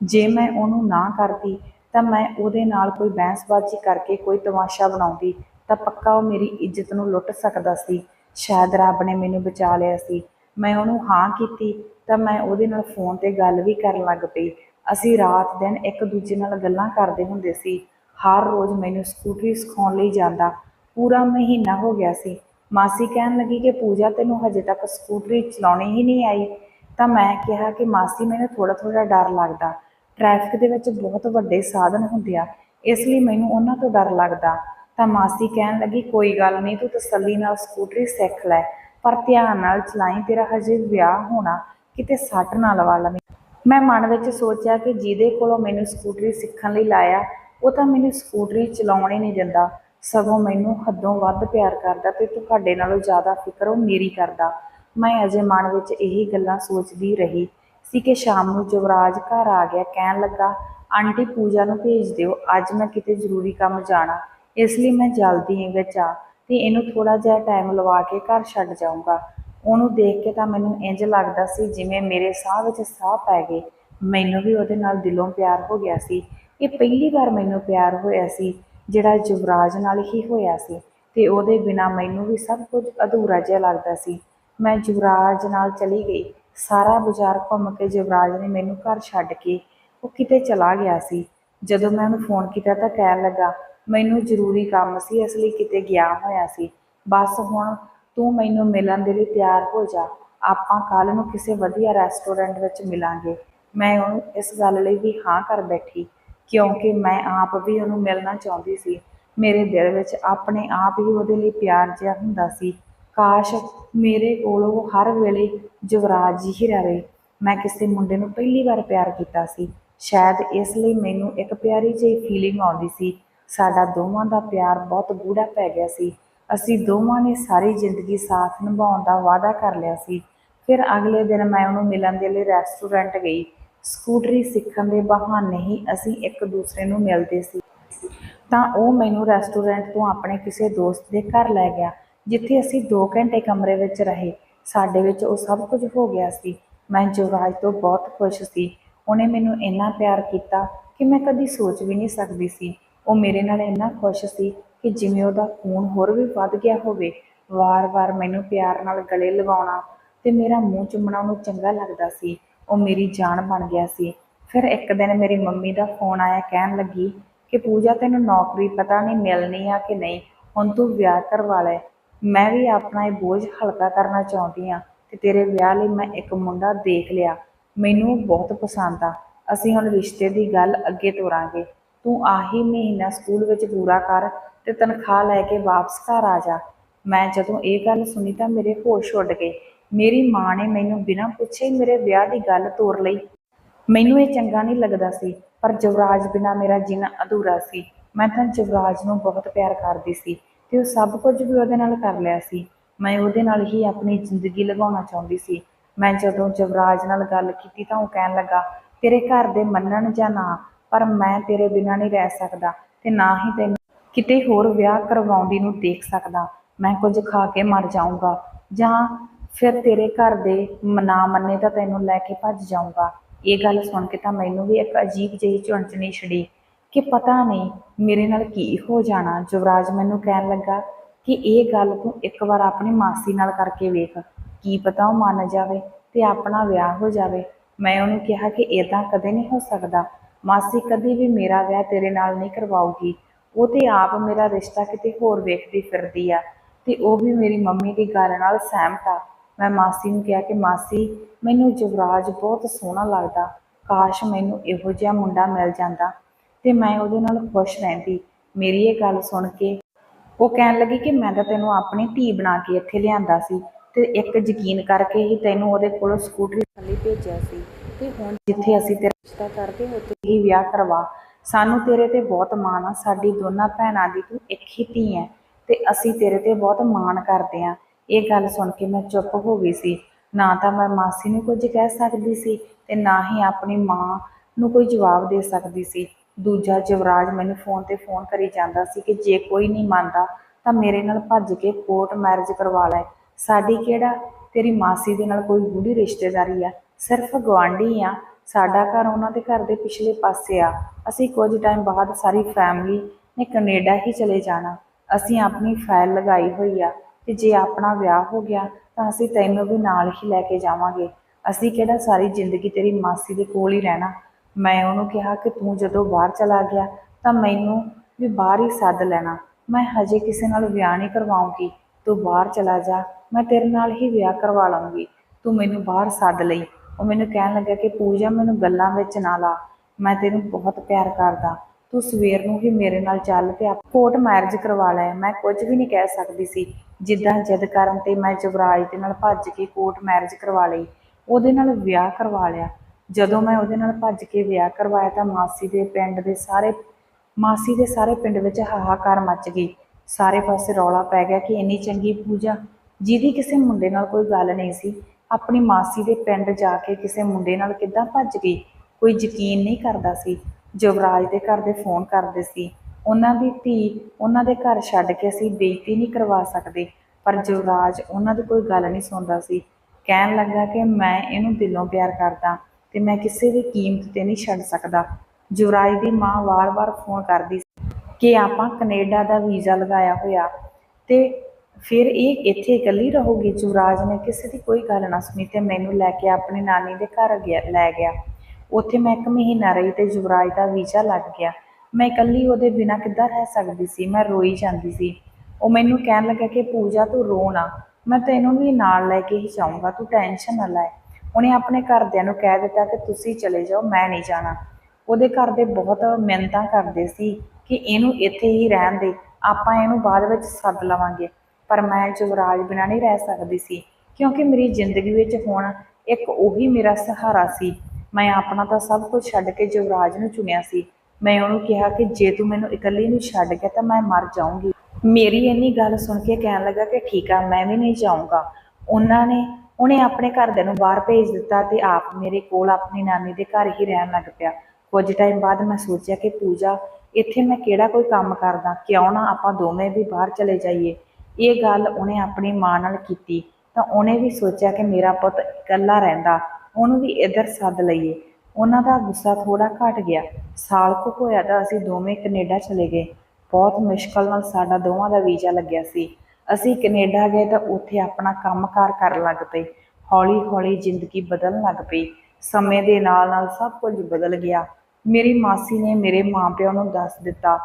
Speaker 1: ਜੇ ਮੈਂ ਉਹਨੂੰ ਨਾ ਕਰਦੀ, ਤਾਂ ਮੈਂ ਉਹਦੇ ਨਾਲ ਕੋਈ ਬਹਿਸਬਾਜ਼ੀ ਕਰਕੇ ਕੋਈ ਤਮਾਸ਼ਾ ਬਣਾਉਂਦੀ, ਤਾਂ ਪੱਕਾ ਉਹ ਮੇਰੀ ਇੱਜ਼ਤ ਨੂੰ ਲੁੱਟ ਸਕਦਾ ਸੀ। ਸ਼ਾਇਦ ਰੱਬ ਨੇ ਮੈਨੂੰ ਬਚਾ ਲਿਆ ਸੀ। ਮੈਂ ਉਹਨੂੰ ਹਾਂ ਕੀਤੀ, ਤਾਂ ਮੈਂ ਉਹਦੇ ਨਾਲ ਫੋਨ ਤੇ ਗੱਲ ਵੀ ਕਰਨ ਲੱਗ ਪਈ। ਅਸੀਂ ਰਾਤ ਦਿਨ ਇੱਕ ਦੂਜੇ ਨਾਲ ਗੱਲਾਂ ਕਰਦੇ ਹੁੰਦੇ ਸੀ। ਹਰ ਰੋਜ਼ ਮੈਨੂੰ ਸਕੂਟਰੀ ਸਿਖਾਉਣ ਲਈ ਜਾਂਦਾ ਪੂਰਾ ਮਹੀਨਾ ਹੋ ਗਿਆ ਸੀ। ਮਾਸੀ ਕਹਿਣ ਲੱਗੀ ਕਿ ਪੂਜਾ ਤੈਨੂੰ ਹਜੇ ਤੱਕ ਸਕੂਟਰੀ ਚਲਾਉਣੀ ਹੀ ਨਹੀਂ ਆਈ। ਤਾਂ ਮੈਂ ਕਿਹਾ ਕਿ ਮਾਸੀ, ਮੈਨੂੰ ਥੋੜਾ ਥੋੜਾ ਡਰ ਲੱਗਦਾ। ਟ੍ਰੈਫਿਕ ਦੇ ਵਿੱਚ ਬਹੁਤ ਵੱਡੇ ਸਾਧਨ ਹੁੰਦੇ ਆ, ਇਸ ਲਈ ਮੈਨੂੰ ਉਹਨਾਂ ਤੋਂ ਡਰ ਲੱਗਦਾ। ਤਾਂ ਮਾਸੀ ਕਹਿਣ ਲੱਗੀ, ਕੋਈ ਗੱਲ ਨਹੀਂ, ਤੂੰ ਤਸੱਲੀ ਨਾਲ ਸਕੂਟਰੀ ਸਿੱਖ ਲੈ, ਪਰ ਧਿਆਨ ਨਾਲ ਚਲਾਈ, ਤੇਰਾ ਹਜੇ ਵਿਆਹ ਹੋਣਾ ਕਿਤੇ ਸੱਟ ਨਾ ਲਵਾ ਲਵੇਂ। ਮੈਂ ਮਨ ਵਿੱਚ ਸੋਚਿਆ ਕਿ ਜਿਹਦੇ ਕੋਲੋਂ ਮੈਨੂੰ ਸਕੂਟਰੀ ਸਿੱਖਣ ਲਈ ਲਾਇਆ, ਉਹ ਤਾਂ ਮੈਨੂੰ ਸਕੂਟਰੀ ਚਲਾਉਣੀ ਨਹੀਂ ਦਿੰਦਾ। ਸਗੋਂ ਮੈਨੂੰ ਹੱਦੋਂ ਵੱਧ ਪਿਆਰ ਕਰਦਾ ਤੇ ਤੁਹਾਡੇ ਨਾਲੋਂ ਜ਼ਿਆਦਾ ਫਿਕਰ ਉਹ ਮੇਰੀ ਕਰਦਾ। ਮੈਂ ਅਜੇ ਮਨ ਵਿੱਚ ਇਹੀ ਗੱਲਾਂ ਸੋਚਦੀ ਰਹੀ। ਸੀ ਕਿ ਸ਼ਾਮ ਨੂੰ ਯੁਵਰਾਜ ਘਰ ਆ ਗਿਆ, ਕਹਿਣ ਲੱਗਾ, ਆਂਟੀ ਪੂਜਾ ਨੂੰ ਭੇਜ ਦਿਓ, ਅੱਜ ਮੈਂ ਕਿਤੇ ਜ਼ਰੂਰੀ ਕੰਮ ਜਾਣਾ। ਇਸ ਲਈ ਮੈਂ ਜਲਦੀ ਹੀ ਵਿੱਚ ਆ ਤੇ ਇਹਨੂੰ ਥੋੜਾ ਜਿਹਾ ਟਾਈਮ ਲਵਾ ਕੇ ਘਰ ਛੱਡ ਜਾਊਂਗਾ। ਉਹਨੂੰ ਦੇਖ ਕੇ ਤਾਂ ਮੈਨੂੰ ਇੰਜ ਲੱਗਦਾ ਸੀ ਜਿਵੇਂ ਮੇਰੇ ਸਾਹ ਵਿੱਚ ਸਾਹ ਪੈ ਗਏ। ਮੈਨੂੰ ਵੀ ਉਹਦੇ ਨਾਲ ਦਿਲੋਂ ਪਿਆਰ ਹੋ ਗਿਆ ਸੀ। ਇਹ ਪਹਿਲੀ ਵਾਰ ਮੈਨੂੰ ਪਿਆਰ ਹੋਇਆ ਸੀ। ਜਿਹੜਾ ਯੁਵਰਾਜ ਨਾਲ ਹੀ ਹੋਇਆ ਸੀ ਤੇ ਉਹਦੇ ਬਿਨਾ ਮੈਨੂੰ ਵੀ ਸਭ ਕੁਝ ਅਧੂਰਾ ਜਿਹਾ ਲੱਗਦਾ ਸੀ। ਮੈਂ ਯੁਵਰਾਜ ਨਾਲ ਚਲੀ ਗਈ। ਸਾਰਾ ਬਾਜ਼ਾਰ ਘੁੰਮ ਕੇ ਯੁਵਰਾਜ ਨੇ ਮੈਨੂੰ ਘਰ ਛੱਡ ਕੇ ਉਹ ਕਿਤੇ ਚਲਾ ਗਿਆ ਸੀ। ਜਦੋਂ ਮੈਂ ਉਹਨੂੰ ਫੋਨ ਕੀਤਾ ਤਾਂ ਕਹਿਣ ਲੱਗਾ, ਮੈਨੂੰ ਜ਼ਰੂਰੀ ਕੰਮ ਸੀ, ਇਸ ਲਈ ਕਿਤੇ ਗਿਆ ਹੋਇਆ ਸੀ। ਬਸ ਹੁਣ ਤੂੰ ਮੈਨੂੰ ਮਿਲਣ ਦੇ ਲਈ ਤਿਆਰ ਹੋ ਜਾ। ਆਪਾਂ ਕੱਲ ਨੂੰ ਕਿਸੇ ਵਧੀਆ ਰੈਸਟੋਰੈਂਟ ਵਿੱਚ ਮਿਲਾਂਗੇ। ਮੈਂ ਉਹਨੂੰ ਇਸ ਗੱਲ ਲਈ ਵੀ ਹਾਂ ਕਰ ਬੈਠੀ। ਕਿਉਂਕਿ ਮੈਂ ਆਪ ਵੀ ਉਹਨੂੰ ਮਿਲਣਾ ਚਾਹੁੰਦੀ ਸੀ। ਮੇਰੇ ਦਿਲ ਵਿੱਚ ਆਪਣੇ ਆਪ ਹੀ ਉਹਦੇ ਲਈ ਪਿਆਰ ਜਿਹਾ ਹੁੰਦਾ ਸੀ। ਕਾਸ਼ ਮੇਰੇ ਕੋਲ ਉਹ ਹਰ ਵੇਲੇ ਯੁਵਰਾਜ ਹੀ ਰਹੇ। ਮੈਂ ਕਿਸੇ ਮੁੰਡੇ ਨੂੰ ਪਹਿਲੀ ਵਾਰ ਪਿਆਰ ਕੀਤਾ ਸੀ। ਸ਼ਾਇਦ ਇਸ ਲਈ ਮੈਨੂੰ ਇੱਕ ਪਿਆਰੀ ਜਿਹੀ ਫੀਲਿੰਗ ਆਉਂਦੀ ਸੀ। ਸਾਡਾ ਦੋਵਾਂ ਦਾ ਪਿਆਰ ਬਹੁਤ ਗੂੜਾ ਪੈ ਗਿਆ ਸੀ। ਅਸੀਂ ਦੋਵਾਂ ਨੇ ਸਾਰੀ ਜ਼ਿੰਦਗੀ ਸਾਥ ਨਿਭਾਉਣ ਦਾ ਵਾਅਦਾ ਕਰ ਲਿਆ ਸੀ। ਫਿਰ ਅਗਲੇ ਦਿਨ ਮੈਂ ਉਹਨੂੰ ਮਿਲਣ ਦੇ ਲਈ ਰੈਸਟੋਰੈਂਟ ਗਈ। ਸਕੂਟਰੀ ਸਿੱਖਣ ਦੇ ਬਹਾਨੇ ਹੀ ਅਸੀਂ ਇੱਕ ਦੂਸਰੇ ਨੂੰ ਮਿਲਦੇ ਸੀ। ਤਾਂ ਉਹ ਮੈਨੂੰ ਰੈਸਟੋਰੈਂਟ ਤੋਂ ਆਪਣੇ ਕਿਸੇ ਦੋਸਤ ਦੇ ਘਰ ਲੈ ਗਿਆ, ਜਿੱਥੇ ਅਸੀਂ 2 ਘੰਟੇ ਕਮਰੇ ਵਿੱਚ ਰਹੇ। ਸਾਡੇ ਵਿੱਚ ਉਹ ਸਭ ਕੁਝ ਹੋ ਗਿਆ ਸੀ। ਮੈਂ ਯੁਵਰਾਜ ਤੋਂ ਬਹੁਤ ਖੁਸ਼ ਸੀ। ਉਹਨੇ ਮੈਨੂੰ ਇੰਨਾ ਪਿਆਰ ਕੀਤਾ ਕਿ ਮੈਂ ਕਦੀ ਸੋਚ ਵੀ ਨਹੀਂ ਸਕਦੀ ਸੀ। ਉਹ ਮੇਰੇ ਨਾਲ ਇੰਨਾ ਖੁਸ਼ ਸੀ ਕਿ ਜਿਵੇਂ ਉਹਦਾ ਖੂਨ ਹੋਰ ਵੀ ਵੱਧ ਗਿਆ ਹੋਵੇ, ਵਾਰ-ਵਾਰ ਮੈਨੂੰ ਪਿਆਰ ਨਾਲ ਗਲੇ ਲਗਾਉਣਾ ਤੇ ਮੇਰਾ ਮੂੰਹ ਚੁੰਮਣਾ ਉਹਨੂੰ ਚੰਗਾ ਲੱਗਦਾ ਸੀ। ਉਹ ਮੇਰੀ ਜਾਨ ਬਣ ਗਿਆ ਸੀ। ਫਿਰ ਇੱਕ ਦਿਨ ਮੇਰੀ ਮੰਮੀ ਦਾ ਫੋਨ ਆਇਆ, ਕਹਿਣ ਲੱਗੀ ਕਿ ਪੂਜਾ, ਤੈਨੂੰ ਨੌਕਰੀ ਪਤਾ ਨਹੀਂ ਮਿਲਣੀ ਆ ਕਿ ਨਹੀਂ, ਹੁਣ ਤੂੰ ਵਿਆਹ ਕਰਵਾ ਲੈ। ਮੈਂ ਵੀ ਆਪਣਾ ਇਹ ਬੋਝ ਹਲਕਾ ਕਰਨਾ ਚਾਹੁੰਦੀ ਆ ਤੇ ਤੇਰੇ ਵਿਆਹ ਲਈ ਮੈਂ ਇੱਕ ਮੁੰਡਾ ਦੇਖ ਲਿਆ। ਮੈਨੂੰ ਬਹੁਤ ਪਸੰਦ ਆ। ਅਸੀਂ ਹੁਣ ਰਿਸ਼ਤੇ ਦੀ ਗੱਲ ਅੱਗੇ ਤੋਰਾਂਗੇ। ਤੂੰ ਆਹੀ ਮਹੀਨਾ ਸਕੂਲ ਵਿੱਚ ਪੂਰਾ ਕਰ ਤੇ ਤਨਖਾਹ ਲੈ ਕੇ ਵਾਪਸ ਘਰ ਆ ਜਾ। ਮੈਂ ਜਦੋਂ ਇਹ ਗੱਲ ਸੁਣੀ ਤਾਂ ਮੇਰੇ ਹੋਸ਼ ਉੱਡ ਗਏ। ਮੇਰੀ ਮਾਂ ਨੇ ਮੈਨੂੰ ਬਿਨਾਂ ਪੁੱਛੇ ਮੇਰੇ ਵਿਆਹ ਦੀ ਗੱਲ ਤੋਰ ਲਈ। ਮੈਨੂੰ ਇਹ ਚੰਗਾ ਨਹੀਂ ਲੱਗਦਾ ਸੀ, ਪਰ ਯੁਵਰਾਜ ਬਿਨਾਂ ਮੇਰਾ ਜੀਣਾ ਅਧੂਰਾ ਸੀ। ਮੈਂ ਤਾਂ ਯੁਵਰਾਜ ਨੂੰ ਬਹੁਤ ਪਿਆਰ ਕਰਦੀ ਸੀ ਤੇ ਉਹ ਸਭ ਕੁਝ ਵੀ ਉਹਦੇ ਨਾਲ ਕਰ ਲਿਆ ਸੀ। ਮੈਂ ਉਹਦੇ ਨਾਲ ਹੀ ਆਪਣੀ ਜ਼ਿੰਦਗੀ ਲਗਾਉਣਾ ਚਾਹੁੰਦੀ ਸੀ। ਮੈਂ ਜਦੋਂ ਯੁਵਰਾਜ ਨਾਲ ਗੱਲ ਕੀਤੀ ਤਾਂ ਉਹ ਕਹਿਣ ਲੱਗਾ, ਤੇਰੇ ਘਰ ਦੇ ਮੰਨਣ ਜਾਂ ਨਾ, ਪਰ ਮੈਂ ਤੇਰੇ ਬਿਨਾਂ ਨਹੀਂ ਰਹਿ ਸਕਦਾ ਤੇ ਨਾ ਹੀ ਤੈਨੂੰ ਕਿਤੇ ਹੋਰ ਵਿਆਹ ਕਰਵਾਉਂਦੀ ਨੂੰ ਦੇਖ ਸਕਦਾ। ਮੈਂ ਕੁਝ ਖਾ ਕੇ ਮਰ ਜਾਊਂਗਾ ਜਾਂ ਫਿਰ ਤੇਰੇ ਘਰ ਦੇ ਮਨਾ ਮੰਨੇ ਤਾਂ ਤੈਨੂੰ ਲੈ ਕੇ ਭੱਜ ਜਾਊਂਗਾ। ਇਹ ਗੱਲ ਸੁਣ ਕੇ ਤਾਂ ਮੈਨੂੰ ਵੀ ਇੱਕ ਅਜੀਬ ਜਿਹੀ ਝੁੰਝਣੀ ਛੜੀ ਕਿ ਪਤਾ ਨਹੀਂ ਮੇਰੇ ਨਾਲ ਕੀ ਹੋ ਜਾਣਾ। ਯੁਵਰਾਜ ਮੈਨੂੰ ਕਹਿਣ ਲੱਗਾ ਕਿ ਇਹ ਗੱਲ ਤੂੰ ਇੱਕ ਵਾਰ ਆਪਣੀ ਮਾਸੀ ਨਾਲ ਕਰਕੇ ਵੇਖ। ਕੀ ਪਤਾ ਉਹ ਮੰਨ ਜਾਵੇ ਤੇ ਆਪਣਾ ਵਿਆਹ ਹੋ ਜਾਵੇ। ਮੈਂ ਉਹਨੂੰ ਕਿਹਾ ਕਿ ਇਦਾਂ ਕਦੇ ਨਹੀਂ ਹੋ ਸਕਦਾ। ਮਾਸੀ ਕਦੀ ਵੀ ਮੇਰਾ ਵਿਆਹ ਤੇਰੇ ਨਾਲ ਨਹੀਂ ਕਰਵਾਉਗੀ ਉਹ ਤੇ ਆਪ ਮੇਰਾ ਰਿਸ਼ਤਾ ਕਿਤੇ ਹੋਰ ਵੇਖਦੀ ਫਿਰਦੀ ਆ ਤੇ ਉਹ ਵੀ ਮੇਰੀ ਮੰਮੀ ਦੀ ਗੱਲ ਨਾਲ ਸਹਿਮਤ ਆ। ਮੈਂ ਮਾਸੀ ਨੂੰ ਕਿਹਾ ਕਿ ਮਾਸੀ, ਮੈਨੂੰ ਯੁਵਰਾਜ ਬਹੁਤ ਸੋਹਣਾ ਲੱਗਦਾ। ਕਾਸ਼ ਮੈਨੂੰ ਇਹੋ ਜਿਹਾ ਮੁੰਡਾ ਮਿਲ ਜਾਂਦਾ ਤੇ ਮੈਂ ਉਹਦੇ ਨਾਲ ਖੁਸ਼ ਰਹਿੰਦੀ। ਮੇਰੀ ਇਹ ਗੱਲ ਸੁਣ ਕੇ ਉਹ ਕਹਿਣ ਲੱਗੀ ਕਿ ਮੈਂ ਤਾਂ ਤੈਨੂੰ ਆਪਣੀ ਧੀ ਬਣਾ ਕੇ ਇੱਥੇ ਲਿਆਂਦਾ ਸੀ ਤੇ ਇੱਕ ਯਕੀਨ ਕਰਕੇ ਹੀ ਤੈਨੂੰ ਉਹਦੇ ਕੋਲੋਂ ਸਕੂਟਰੀ ਥੱਲੇ ਭੇਜਿਆ ਸੀ ਤੇ ਹੁਣ ਜਿੱਥੇ ਅਸੀਂ ਤੇਰਾ ਰਿਸ਼ਤਾ ਕਰਦੇ ਉੱਥੇ ਹੀ ਵਿਆਹ ਕਰਵਾ। ਸਾਨੂੰ ਤੇਰੇ ਤੇ ਬਹੁਤ ਮਾਣ ਆ, ਸਾਡੀ ਦੋਨਾਂ ਭੈਣਾਂ ਦੀ ਤੂੰ ਇੱਕ ਹੀ ਧੀ ਹੈ ਤੇ ਅਸੀਂ ਤੇਰੇ ਤੇ ਬਹੁਤ ਮਾਣ ਕਰਦੇ ਹਾਂ। ਇਹ ਗੱਲ ਸੁਣ ਕੇ ਮੈਂ ਚੁੱਪ ਹੋ ਗਈ ਸੀ। ਨਾ ਤਾਂ ਮੈਂ ਮਾਸੀ ਨੂੰ ਕੁਝ ਕਹਿ ਸਕਦੀ ਸੀ ਤੇ ਨਾ ਹੀ ਆਪਣੀ ਮਾਂ ਨੂੰ ਕੋਈ ਜਵਾਬ ਦੇ ਸਕਦੀ ਸੀ। ਦੂਜਾ ਯੁਵਰਾਜ ਮੈਨੂੰ ਫੋਨ ਤੇ ਫੋਨ ਕਰੀ ਜਾਂਦਾ ਸੀ ਕਿ ਜੇ ਕੋਈ ਨਹੀਂ ਮੰਨਦਾ ਤਾਂ ਮੇਰੇ ਨਾਲ ਭੱਜ ਕੇ ਕੋਰਟ ਮੈਰਿਜ ਕਰਵਾ ਲੈ। ਸਾਡੀ ਕਿਹੜਾ? ਤੇਰੀ ਮਾਸੀ ਦੇ ਨਾਲ ਕੋਈ ਗੂੜੀ ਰਿਸ਼ਤੇਦਾਰੀ ਆ। ਸਿਰਫ ਗਵਾਂਢੀ ਆ। ਸਾਡਾ ਘਰ ਉਹਨਾਂ ਦੇ ਘਰ ਦੇ ਪਿਛਲੇ ਪਾਸੇ ਆ। ਅਸੀਂ ਕੁਝ ਟਾਈਮ ਬਾਅਦ ਸਾਰੀ ਫੈਮਿਲੀ ਨੇ ਕੈਨੇਡਾ ਹੀ ਚਲੇ ਜਾਣਾ। ਅਸੀਂ ਆਪਣੀ ਫਾਈਲ ਲਗਾਈ ਹੋਈ ਆ। ਕਿ ਜੇ ਆਪਣਾ ਵਿਆਹ ਹੋ ਗਿਆ ਤਾਂ ਅਸੀਂ ਤੈਨੂੰ ਵੀ ਨਾਲ ਹੀ ਲੈ ਕੇ ਜਾਵਾਂਗੇ। ਅਸੀਂ ਕਿਹੜਾ ਸਾਰੀ ਜ਼ਿੰਦਗੀ ਤੇਰੀ ਮਾਸੀ ਦੇ ਕੋਲ ਹੀ ਰਹਿਣਾ? ਮੈਂ ਉਹਨੂੰ ਕਿਹਾ ਕਿ ਤੂੰ ਜਦੋਂ ਬਾਹਰ ਚਲਾ ਗਿਆ ਤਾਂ ਮੈਨੂੰ ਵੀ ਬਾਹਰ ਹੀ ਸੱਦ ਲੈਣਾ। ਮੈਂ ਹਜੇ ਕਿਸੇ ਨਾਲ ਵਿਆਹ ਨਹੀਂ ਕਰਵਾਉਂਗੀ। ਤੂੰ ਬਾਹਰ ਚਲਾ ਜਾ, ਮੈਂ ਤੇਰੇ ਨਾਲ ਹੀ ਵਿਆਹ ਕਰਵਾ ਲਵਾਂਗੀ। ਤੂੰ ਮੈਨੂੰ ਬਾਹਰ ਸੱਦ ਲਈ। ਉਹ ਮੈਨੂੰ ਕਹਿਣ ਲੱਗਾ ਕਿ ਪੂਜਾ, ਮੈਨੂੰ ਗੱਲਾਂ ਵਿੱਚ ਨਾ ਲਾ। ਮੈਂ ਤੈਨੂੰ ਬਹੁਤ ਪਿਆਰ ਕਰਦਾ। ਤੂੰ ਸਵੇਰ ਨੂੰ ਹੀ ਮੇਰੇ ਨਾਲ ਚੱਲ ਤੇ ਆਪ ਕੋਰਟ ਮੈਰਿਜ ਕਰਵਾ ਲੈ। ਮੈਂ ਕੁਝ ਵੀ ਨਹੀਂ ਕਹਿ ਸਕਦੀ ਸੀ। ਜਿੱਦਾਂ ਜਿੱਦ ਕਰਨ ਤੇ ਮੈਂ ਯੁਵਰਾਜ ਦੇ ਨਾਲ ਭੱਜ ਕੇ ਕੋਰਟ ਮੈਰਿਜ ਕਰਵਾ ਲਈ, ਉਹਦੇ ਨਾਲ ਵਿਆਹ ਕਰਵਾ ਲਿਆ। ਜਦੋਂ ਮੈਂ ਉਹਦੇ ਨਾਲ ਭੱਜ ਕੇ ਵਿਆਹ ਕਰਵਾਇਆ ਤਾਂ ਮਾਸੀ ਦੇ ਪਿੰਡ ਦੇ ਸਾਰੇ, ਮਾਸੀ ਦੇ ਸਾਰੇ ਪਿੰਡ ਵਿੱਚ ਹਾਹਾਕਾਰ ਮੱਚ ਗਈ। ਸਾਰੇ ਪਾਸੇ ਰੌਲਾ ਪੈ ਗਿਆ ਕਿ ਇੰਨੀ ਚੰਗੀ ਪੂਜਾ, ਜਿਹਦੀ ਕਿਸੇ ਮੁੰਡੇ ਨਾਲ ਕੋਈ ਗੱਲ ਨਹੀਂ ਸੀ। ਆਪਣੀ ਮਾਸੀ ਦੇ ਪਿੰਡ ਜਾ ਕੇ ਕਿਸੇ ਮੁੰਡੇ ਨਾਲ ਕਿੱਦਾਂ ਭੱਜ ਗਈ, ਕੋਈ ਯਕੀਨ ਨਹੀਂ ਕਰਦਾ ਸੀ। ਯੁਵਰਾਜ ਦੇ ਘਰ ਦੇ ਫੋਨ ਕਰਦੇ ਸੀ। ਉਹਨਾਂ ਦੀ ਧੀ ਉਹਨਾਂ ਦੇ ਘਰ ਛੱਡ ਕੇ ਅਸੀਂ ਬੇਇੱਜ਼ਤੀ ਨਹੀਂ ਕਰਵਾ ਸਕਦੇ। ਪਰ ਯੁਵਰਾਜ ਉਹਨਾਂ ਦੀ ਕੋਈ ਗੱਲ ਨਹੀਂ ਸੁਣਦਾ ਸੀ। ਕਹਿਣ ਲੱਗਾ ਕਿ ਮੈਂ ਇਹਨੂੰ ਦਿਲੋਂ ਪਿਆਰ ਕਰਦਾ ਤੇ ਮੈਂ ਕਿਸੇ ਦੀ ਕੀਮਤ ਤੇ ਨਹੀਂ ਛੱਡ ਸਕਦਾ। ਯੁਵਰਾਜ ਦੀ ਮਾਂ ਵਾਰ-ਵਾਰ ਫੋਨ ਕਰਦੀ ਸੀ ਕਿ ਆਪਾਂ ਕੈਨੇਡਾ ਦਾ ਵੀਜ਼ਾ ਲਗਾਇਆ ਹੋਇਆ ਤੇ ਫਿਰ ਇਹ ਇੱਥੇ ਇਕੱਲੀ ਰਹੂਗੀ। ਯੁਵਰਾਜ ਨੇ ਕਿਸੇ ਦੀ ਕੋਈ ਗੱਲ ਨਾ ਸੁਣੀ ਤੇ ਮੈਨੂੰ ਲੈ ਕੇ ਆਪਣੀ ਨਾਨੀ ਦੇ ਘਰ ਗਿਆ ਲੈ ਗਿਆ। ਉੱਥੇ ਮੈਂ ਇੱਕ ਮਹੀਨਾ ਰਹੀ ਤੇ ਯੁਵਰਾਜ ਦਾ ਵੀਜ਼ਾ ਲੱਗ ਗਿਆ। ਮੈਂ ਇਕੱਲੀ ਉਹਦੇ ਬਿਨਾਂ ਕਿੱਦਾਂ ਰਹਿ ਸਕਦੀ ਸੀ? ਮੈਂ ਰੋਈ ਜਾਂਦੀ ਸੀ। ਉਹ ਮੈਨੂੰ ਕਹਿਣ ਲੱਗਾ ਕਿ, ਪੂਜਾ, ਤੂੰ ਰੋ ਨਾ। ਮੈਂ ਤੈਨੂੰ ਵੀ ਨਾਲ ਲੈ ਕੇ ਹੀ ਜਾਊਂਗਾ। ਤੂੰ ਟੈਨਸ਼ਨ ਨਾ ਲੈ। ਉਹਨੇ ਆਪਣੇ ਘਰਦਿਆਂ ਨੂੰ ਕਹਿ ਦਿੱਤਾ ਕਿ, ਤੁਸੀਂ ਚਲੇ ਜਾਓ, ਮੈਂ ਨਹੀਂ ਜਾਣਾ। ਉਹਦੇ ਘਰ ਦੇ ਬਹੁਤ ਮਿਹਨਤਾਂ ਕਰਦੇ ਸੀ ਕਿ ਇਹਨੂੰ ਇੱਥੇ ਹੀ ਰਹਿਣ ਦੇ। ਆਪਾਂ ਇਹਨੂੰ ਬਾਅਦ ਵਿੱਚ ਸੱਦ ਲਵਾਂਗੇ। ਪਰ ਮੈਂ ਯੁਵਰਾਜ ਬਿਨਾਂ ਨਹੀਂ ਰਹਿ ਸਕਦੀ ਸੀ। ਕਿਉਂਕਿ ਮੇਰੀ ਜ਼ਿੰਦਗੀ ਵਿੱਚ ਹੁਣ ਇੱਕ ਉਹੀ ਮੇਰਾ ਸਹਾਰਾ ਸੀ। ਮੈਂ ਆਪਣਾ ਤਾਂ ਸਭ ਕੁਝ ਛੱਡ ਕੇ ਯੁਵਰਾਜ ਨੂੰ ਚੁਣਿਆ ਸੀ। ਮੈਂ ਉਹਨੂੰ ਕਿਹਾ ਕਿ ਜੇ ਤੂੰ ਮੈਨੂੰ ਇਕੱਲੀ ਨੂੰ ਛੱਡ ਗਿਆ ਤਾਂ ਮੈਂ ਮਰ ਜਾਊਂਗੀ। ਮੇਰੀ ਇੰਨੀ ਗੱਲ ਸੁਣ ਕੇ ਕਹਿਣ ਲੱਗਾ ਕਿ ਠੀਕ ਆ, ਮੈਂ ਵੀ ਨਹੀਂ ਜਾਊਂਗਾ। ਉਹਨਾਂ ਨੇ, ਉਹਨੇ ਆਪਣੇ ਘਰਦਿਆਂ ਨੂੰ ਬਾਹਰ ਭੇਜ ਦਿੱਤਾ ਤੇ ਆਪ ਮੇਰੇ ਕੋਲ ਆਪਣੀ ਨਾਨੀ ਦੇ ਘਰ ਹੀ ਰਹਿਣ ਲੱਗ ਪਿਆ। ਕੁਝ ਟਾਈਮ ਬਾਅਦ ਮੈਂ ਸੋਚਿਆ ਕਿ ਪੂਜਾ, ਇੱਥੇ ਮੈਂ ਕਿਹੜਾ ਕੋਈ ਕੰਮ ਕਰਦਾ? ਕਿਉਂ ਨਾ ਆਪਾਂ ਦੋਵੇਂ ਵੀ ਬਾਹਰ ਚਲੇ ਜਾਈਏ। ਇਹ ਗੱਲ ਉਹਨੇ ਆਪਣੀ ਮਾਂ ਨਾਲ ਕੀਤੀ ਤਾਂ ਉਹਨੇ ਵੀ ਸੋਚਿਆ ਕਿ ਮੇਰਾ ਪੁੱਤ ਇਕੱਲਾ ਰਹਿੰਦਾ, ਉਹਨੂੰ ਵੀ ਇੱਧਰ ਸੱਦ ਲਈਏ। ਉਹਨਾਂ ਦਾ ਗੁੱਸਾ ਥੋੜਾ ਘਟ ਗਿਆ। ਸਾਲ ਕੁ ਹੋਇਆ ਤਾਂ ਅਸੀਂ ਦੋਵੇਂ ਕੈਨੇਡਾ ਚਲੇ ਗਏ। ਬਹੁਤ ਮੁਸ਼ਕਲ ਨਾਲ ਸਾਡਾ ਦੋਵਾਂ ਦਾ ਵੀਜ਼ਾ ਲੱਗਿਆ ਸੀ। ਅਸੀਂ ਕੈਨੇਡਾ ਗਏ ਤਾਂ ਉੱਥੇ ਆਪਣਾ ਕੰਮਕਾਰ ਕਰਨ ਲੱਗ ਪਏ। ਹੌਲੀ ਹੌਲੀ ਜ਼ਿੰਦਗੀ ਬਦਲਣ ਲੱਗ ਪਈ। ਸਮੇਂ ਦੇ ਨਾਲ ਨਾਲ ਸਭ ਕੁਝ ਬਦਲ ਗਿਆ। ਮੇਰੀ ਮਾਸੀ ਨੇ ਮੇਰੇ ਮਾਪਿਆਂ ਨੂੰ ਦੱਸ ਦਿੱਤਾ,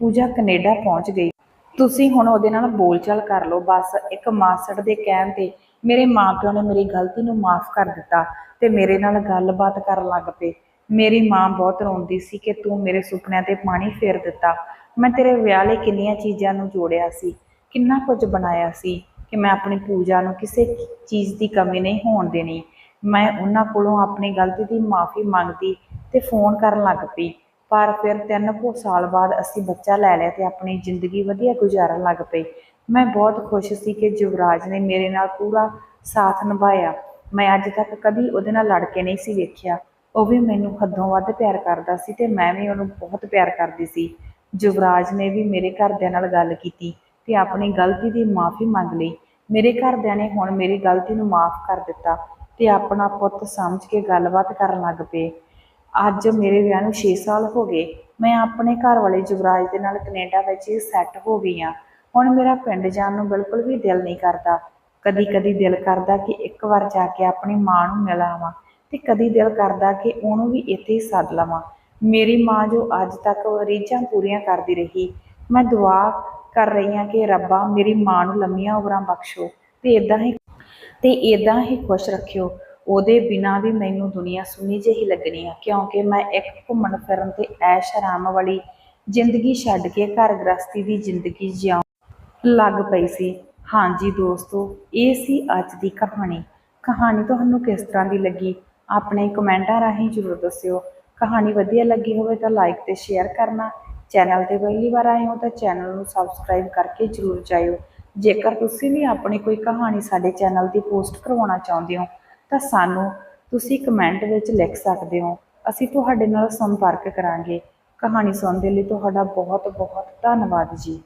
Speaker 1: ਪੂਜਾ ਕੈਨੇਡਾ ਪਹੁੰਚ ਗਈ। ਤੁਸੀਂ ਹੁਣ ਉਹਦੇ ਨਾਲ ਬੋਲਚਾਲ ਕਰ ਲਓ। ਬਸ ਇੱਕ ਮਾਸੜ ਦੇ ਕਹਿਣ ਤੇ ਮੇਰੇ ਮਾਪਿਆਂ ਨੇ ਮੇਰੀ ਗਲਤੀ ਨੂੰ ਮਾਫ ਕਰ ਦਿੱਤਾ ਤੇ ਮੇਰੇ ਨਾਲ ਗੱਲਬਾਤ ਕਰਨ ਲੱਗ ਪਏ। ਮੇਰੀ ਮਾਂ ਬਹੁਤ ਰੋਂਦੀ ਸੀ ਕਿ ਤੂੰ ਮੇਰੇ ਸੁਪਨਿਆਂ ਤੇ ਪਾਣੀ ਫੇਰ ਦਿੱਤਾ। ਮੈਂ ਤੇਰੇ ਵਿਆਹ ਲਈ ਕਿੰਨੀਆਂ ਚੀਜ਼ਾਂ ਨੂੰ ਜੋੜਿਆ ਸੀ, ਕਿੰਨਾ ਕੁਝ ਬਣਾਇਆ ਸੀ ਕਿ ਮੈਂ ਆਪਣੀ ਪੂਜਾ ਨੂੰ ਕਿਸੇ ਚੀਜ਼ ਦੀ ਕਮੀ ਨਹੀਂ ਹੋਣ ਦੇਣੀ। ਮੈਂ ਉਹਨਾਂ ਕੋਲੋਂ ਆਪਣੀ ਗਲਤੀ ਦੀ ਮਾਫੀ ਮੰਗਦੀ ਤੇ ਫੋਨ ਕਰਨ ਲੱਗ ਪਈ, ਪਰ ਫਿਰ ਤਿੰਨ ਕੁ ਸਾਲ ਬਾਅਦ ਅਸੀਂ ਬੱਚਾ ਲੈ ਲਿਆ ਤੇ ਆਪਣੀ ਜ਼ਿੰਦਗੀ ਵਧੀਆ ਗੁਜ਼ਾਰਨ ਲੱਗ ਪਏ ਮੈਂ ਬਹੁਤ ਖੁਸ਼ ਸੀ ਕਿ ਯੁਵਰਾਜ ਨੇ ਮੇਰੇ ਨਾਲ ਪੂਰਾ ਸਾਥ ਨਿਭਾਇਆ। ਮੈਂ ਅੱਜ ਤੱਕ ਕਦੀ ਉਹਦੇ ਨਾਲ ਲੜ ਕੇ ਨਹੀਂ ਸੀ ਵੇਖਿਆ। ਉਹ ਵੀ ਮੈਨੂੰ ਹੱਦੋਂ ਵੱਧ ਪਿਆਰ ਕਰਦਾ ਸੀ ਤੇ ਮੈਂ ਵੀ ਉਹਨੂੰ ਬਹੁਤ ਪਿਆਰ ਕਰਦੀ ਸੀ। ਯੁਵਰਾਜ ਨੇ ਵੀ ਮੇਰੇ ਘਰਦਿਆਂ ਨਾਲ ਗੱਲ ਕੀਤੀ ਤੇ ਆਪਣੀ ਗਲਤੀ ਦੀ ਮਾਫੀ ਮੰਗ ਲਈ। ਮੇਰੇ ਘਰਦਿਆਂ ਨੇ ਹੁਣ ਮੇਰੀ ਗਲਤੀ ਨੂੰ ਮਾਫ ਕਰ ਦਿੱਤਾ ਤੇ ਆਪਣਾ ਪੁੱਤ ਸਮਝ ਕੇ ਗੱਲਬਾਤ ਕਰਨ ਲੱਗ ਪਏ। ਅੱਜ ਮੇਰੇ ਵਿਆਹ ਨੂੰ 6 ਸਾਲ ਹੋ ਗਏ। ਮੈਂ ਆਪਣੇ ਘਰ ਵਾਲੇ ਯੁਵਰਾਜ ਦੇ ਨਾਲ ਕੈਨੇਡਾ ਵਿੱਚ ਸੈੱਟ ਹੋ ਗਈ ਹਾਂ। ਹੁਣ ਮੇਰਾ ਪਿੰਡ ਜਾਣ ਨੂੰ ਬਿਲਕੁਲ ਵੀ ਦਿਲ ਨਹੀਂ ਕਰਦਾ। ਕਦੀ ਕਦੀ ਦਿਲ ਕਰਦਾ ਕਿ ਇੱਕ ਵਾਰ ਜਾ ਕੇ ਆਪਣੀ ਮਾਂ ਨੂੰ ਮਿਲ ਆਵਾਂ ਤੇ ਕਦੀ ਦਿਲ ਕਰਦਾ ਕਿ ਉਹਨੂੰ ਵੀ ਇੱਥੇ ਹੀ ਸੱਦ ਲਵਾਂ। ਮੇਰੀ ਮਾਂ ਜੋ ਅੱਜ ਤੱਕ ਰੀਝਾਂ ਪੂਰੀਆਂ ਕਰਦੀ ਰਹੀ, ਮੈਂ ਦੁਆ ਕਰ ਰਹੀ ਹਾਂ ਕਿ ਰੱਬਾ ਮੇਰੀ ਮਾਂ ਨੂੰ ਲੰਮੀਆਂ ਉਮਰਾਂ ਬਖਸ਼ੋ ਤੇ ਇਦਾਂ ਹੀ ਤੇ ਇਦਾਂ ਹੀ ਖੁਸ਼ ਰੱਖਿਓ। ਉਹਦੇ ਬਿਨਾ ਵੀ ਮੈਨੂੰ ਦੁਨੀਆ ਸੁੰਨੀ ਜਿਹੀ ਲੱਗਣੀ ਆ, ਕਿਉਂਕਿ ਮੈਂ ਇੱਕ ਘੁੰਮਣ ਫਿਰਨ ਤੇ ਐਸ਼ ਆਰਾਮ ਵਾਲੀ ਜ਼ਿੰਦਗੀ ਛੱਡ ਕੇ ਘਰ ਗ੍ਰਸਤੀ ਦੀ ਜ਼ਿੰਦਗੀ ਜਿਉਂ ਲੱਗ ਪਈ ਸੀ। ਹਾਂਜੀ ਦੋਸਤੋ, ਇਹ ਸੀ ਅੱਜ ਦੀ ਕਹਾਣੀ। ਕਹਾਣੀ ਤੁਹਾਨੂੰ ਕਿਸ ਤਰ੍ਹਾਂ ਦੀ ਲੱਗੀ? ਆਪਣੇ ਕਮੈਂਟਾਂ ਰਾਹੀਂ ਜ਼ਰੂਰ ਦੱਸਿਓ। ਕਹਾਣੀ ਵਧੀਆ ਲੱਗੀ ਹੋਵੇ ਤਾਂ ਲਾਈਕ ਤੇ ਸ਼ੇਅਰ ਕਰਨਾ। ਚੈਨਲ ਤੇ ਪਹਿਲੀ ਵਾਰ ਆਏ ਹੋ ਤਾਂ ਚੈਨਲ ਨੂੰ ਸਬਸਕ੍ਰਾਈਬ ਕਰਕੇ ਜ਼ਰੂਰ ਜਾਇਓ। ਜੇਕਰ ਤੁਸੀਂ ਵੀ ਆਪਣੀ ਕੋਈ ਕਹਾਣੀ ਸਾਡੇ ਚੈਨਲ ਦੀ ਪੋਸਟ ਕਰਵਾਉਣਾ ਚਾਹੁੰਦੇ ਹੋ, ਤਾਂ ਸਾਨੂੰ ਤੁਸੀਂ ਕਮੈਂਟ ਵਿੱਚ ਲਿਖ ਸਕਦੇ ਹੋ। ਅਸੀਂ ਤੁਹਾਡੇ ਨਾਲ ਸੰਪਰਕ ਕਰਾਂਗੇ। ਕਹਾਣੀ ਸੁਣਨ ਦੇ ਲਈ ਤੁਹਾਡਾ ਬਹੁਤ ਬਹੁਤ ਧੰਨਵਾਦ ਜੀ।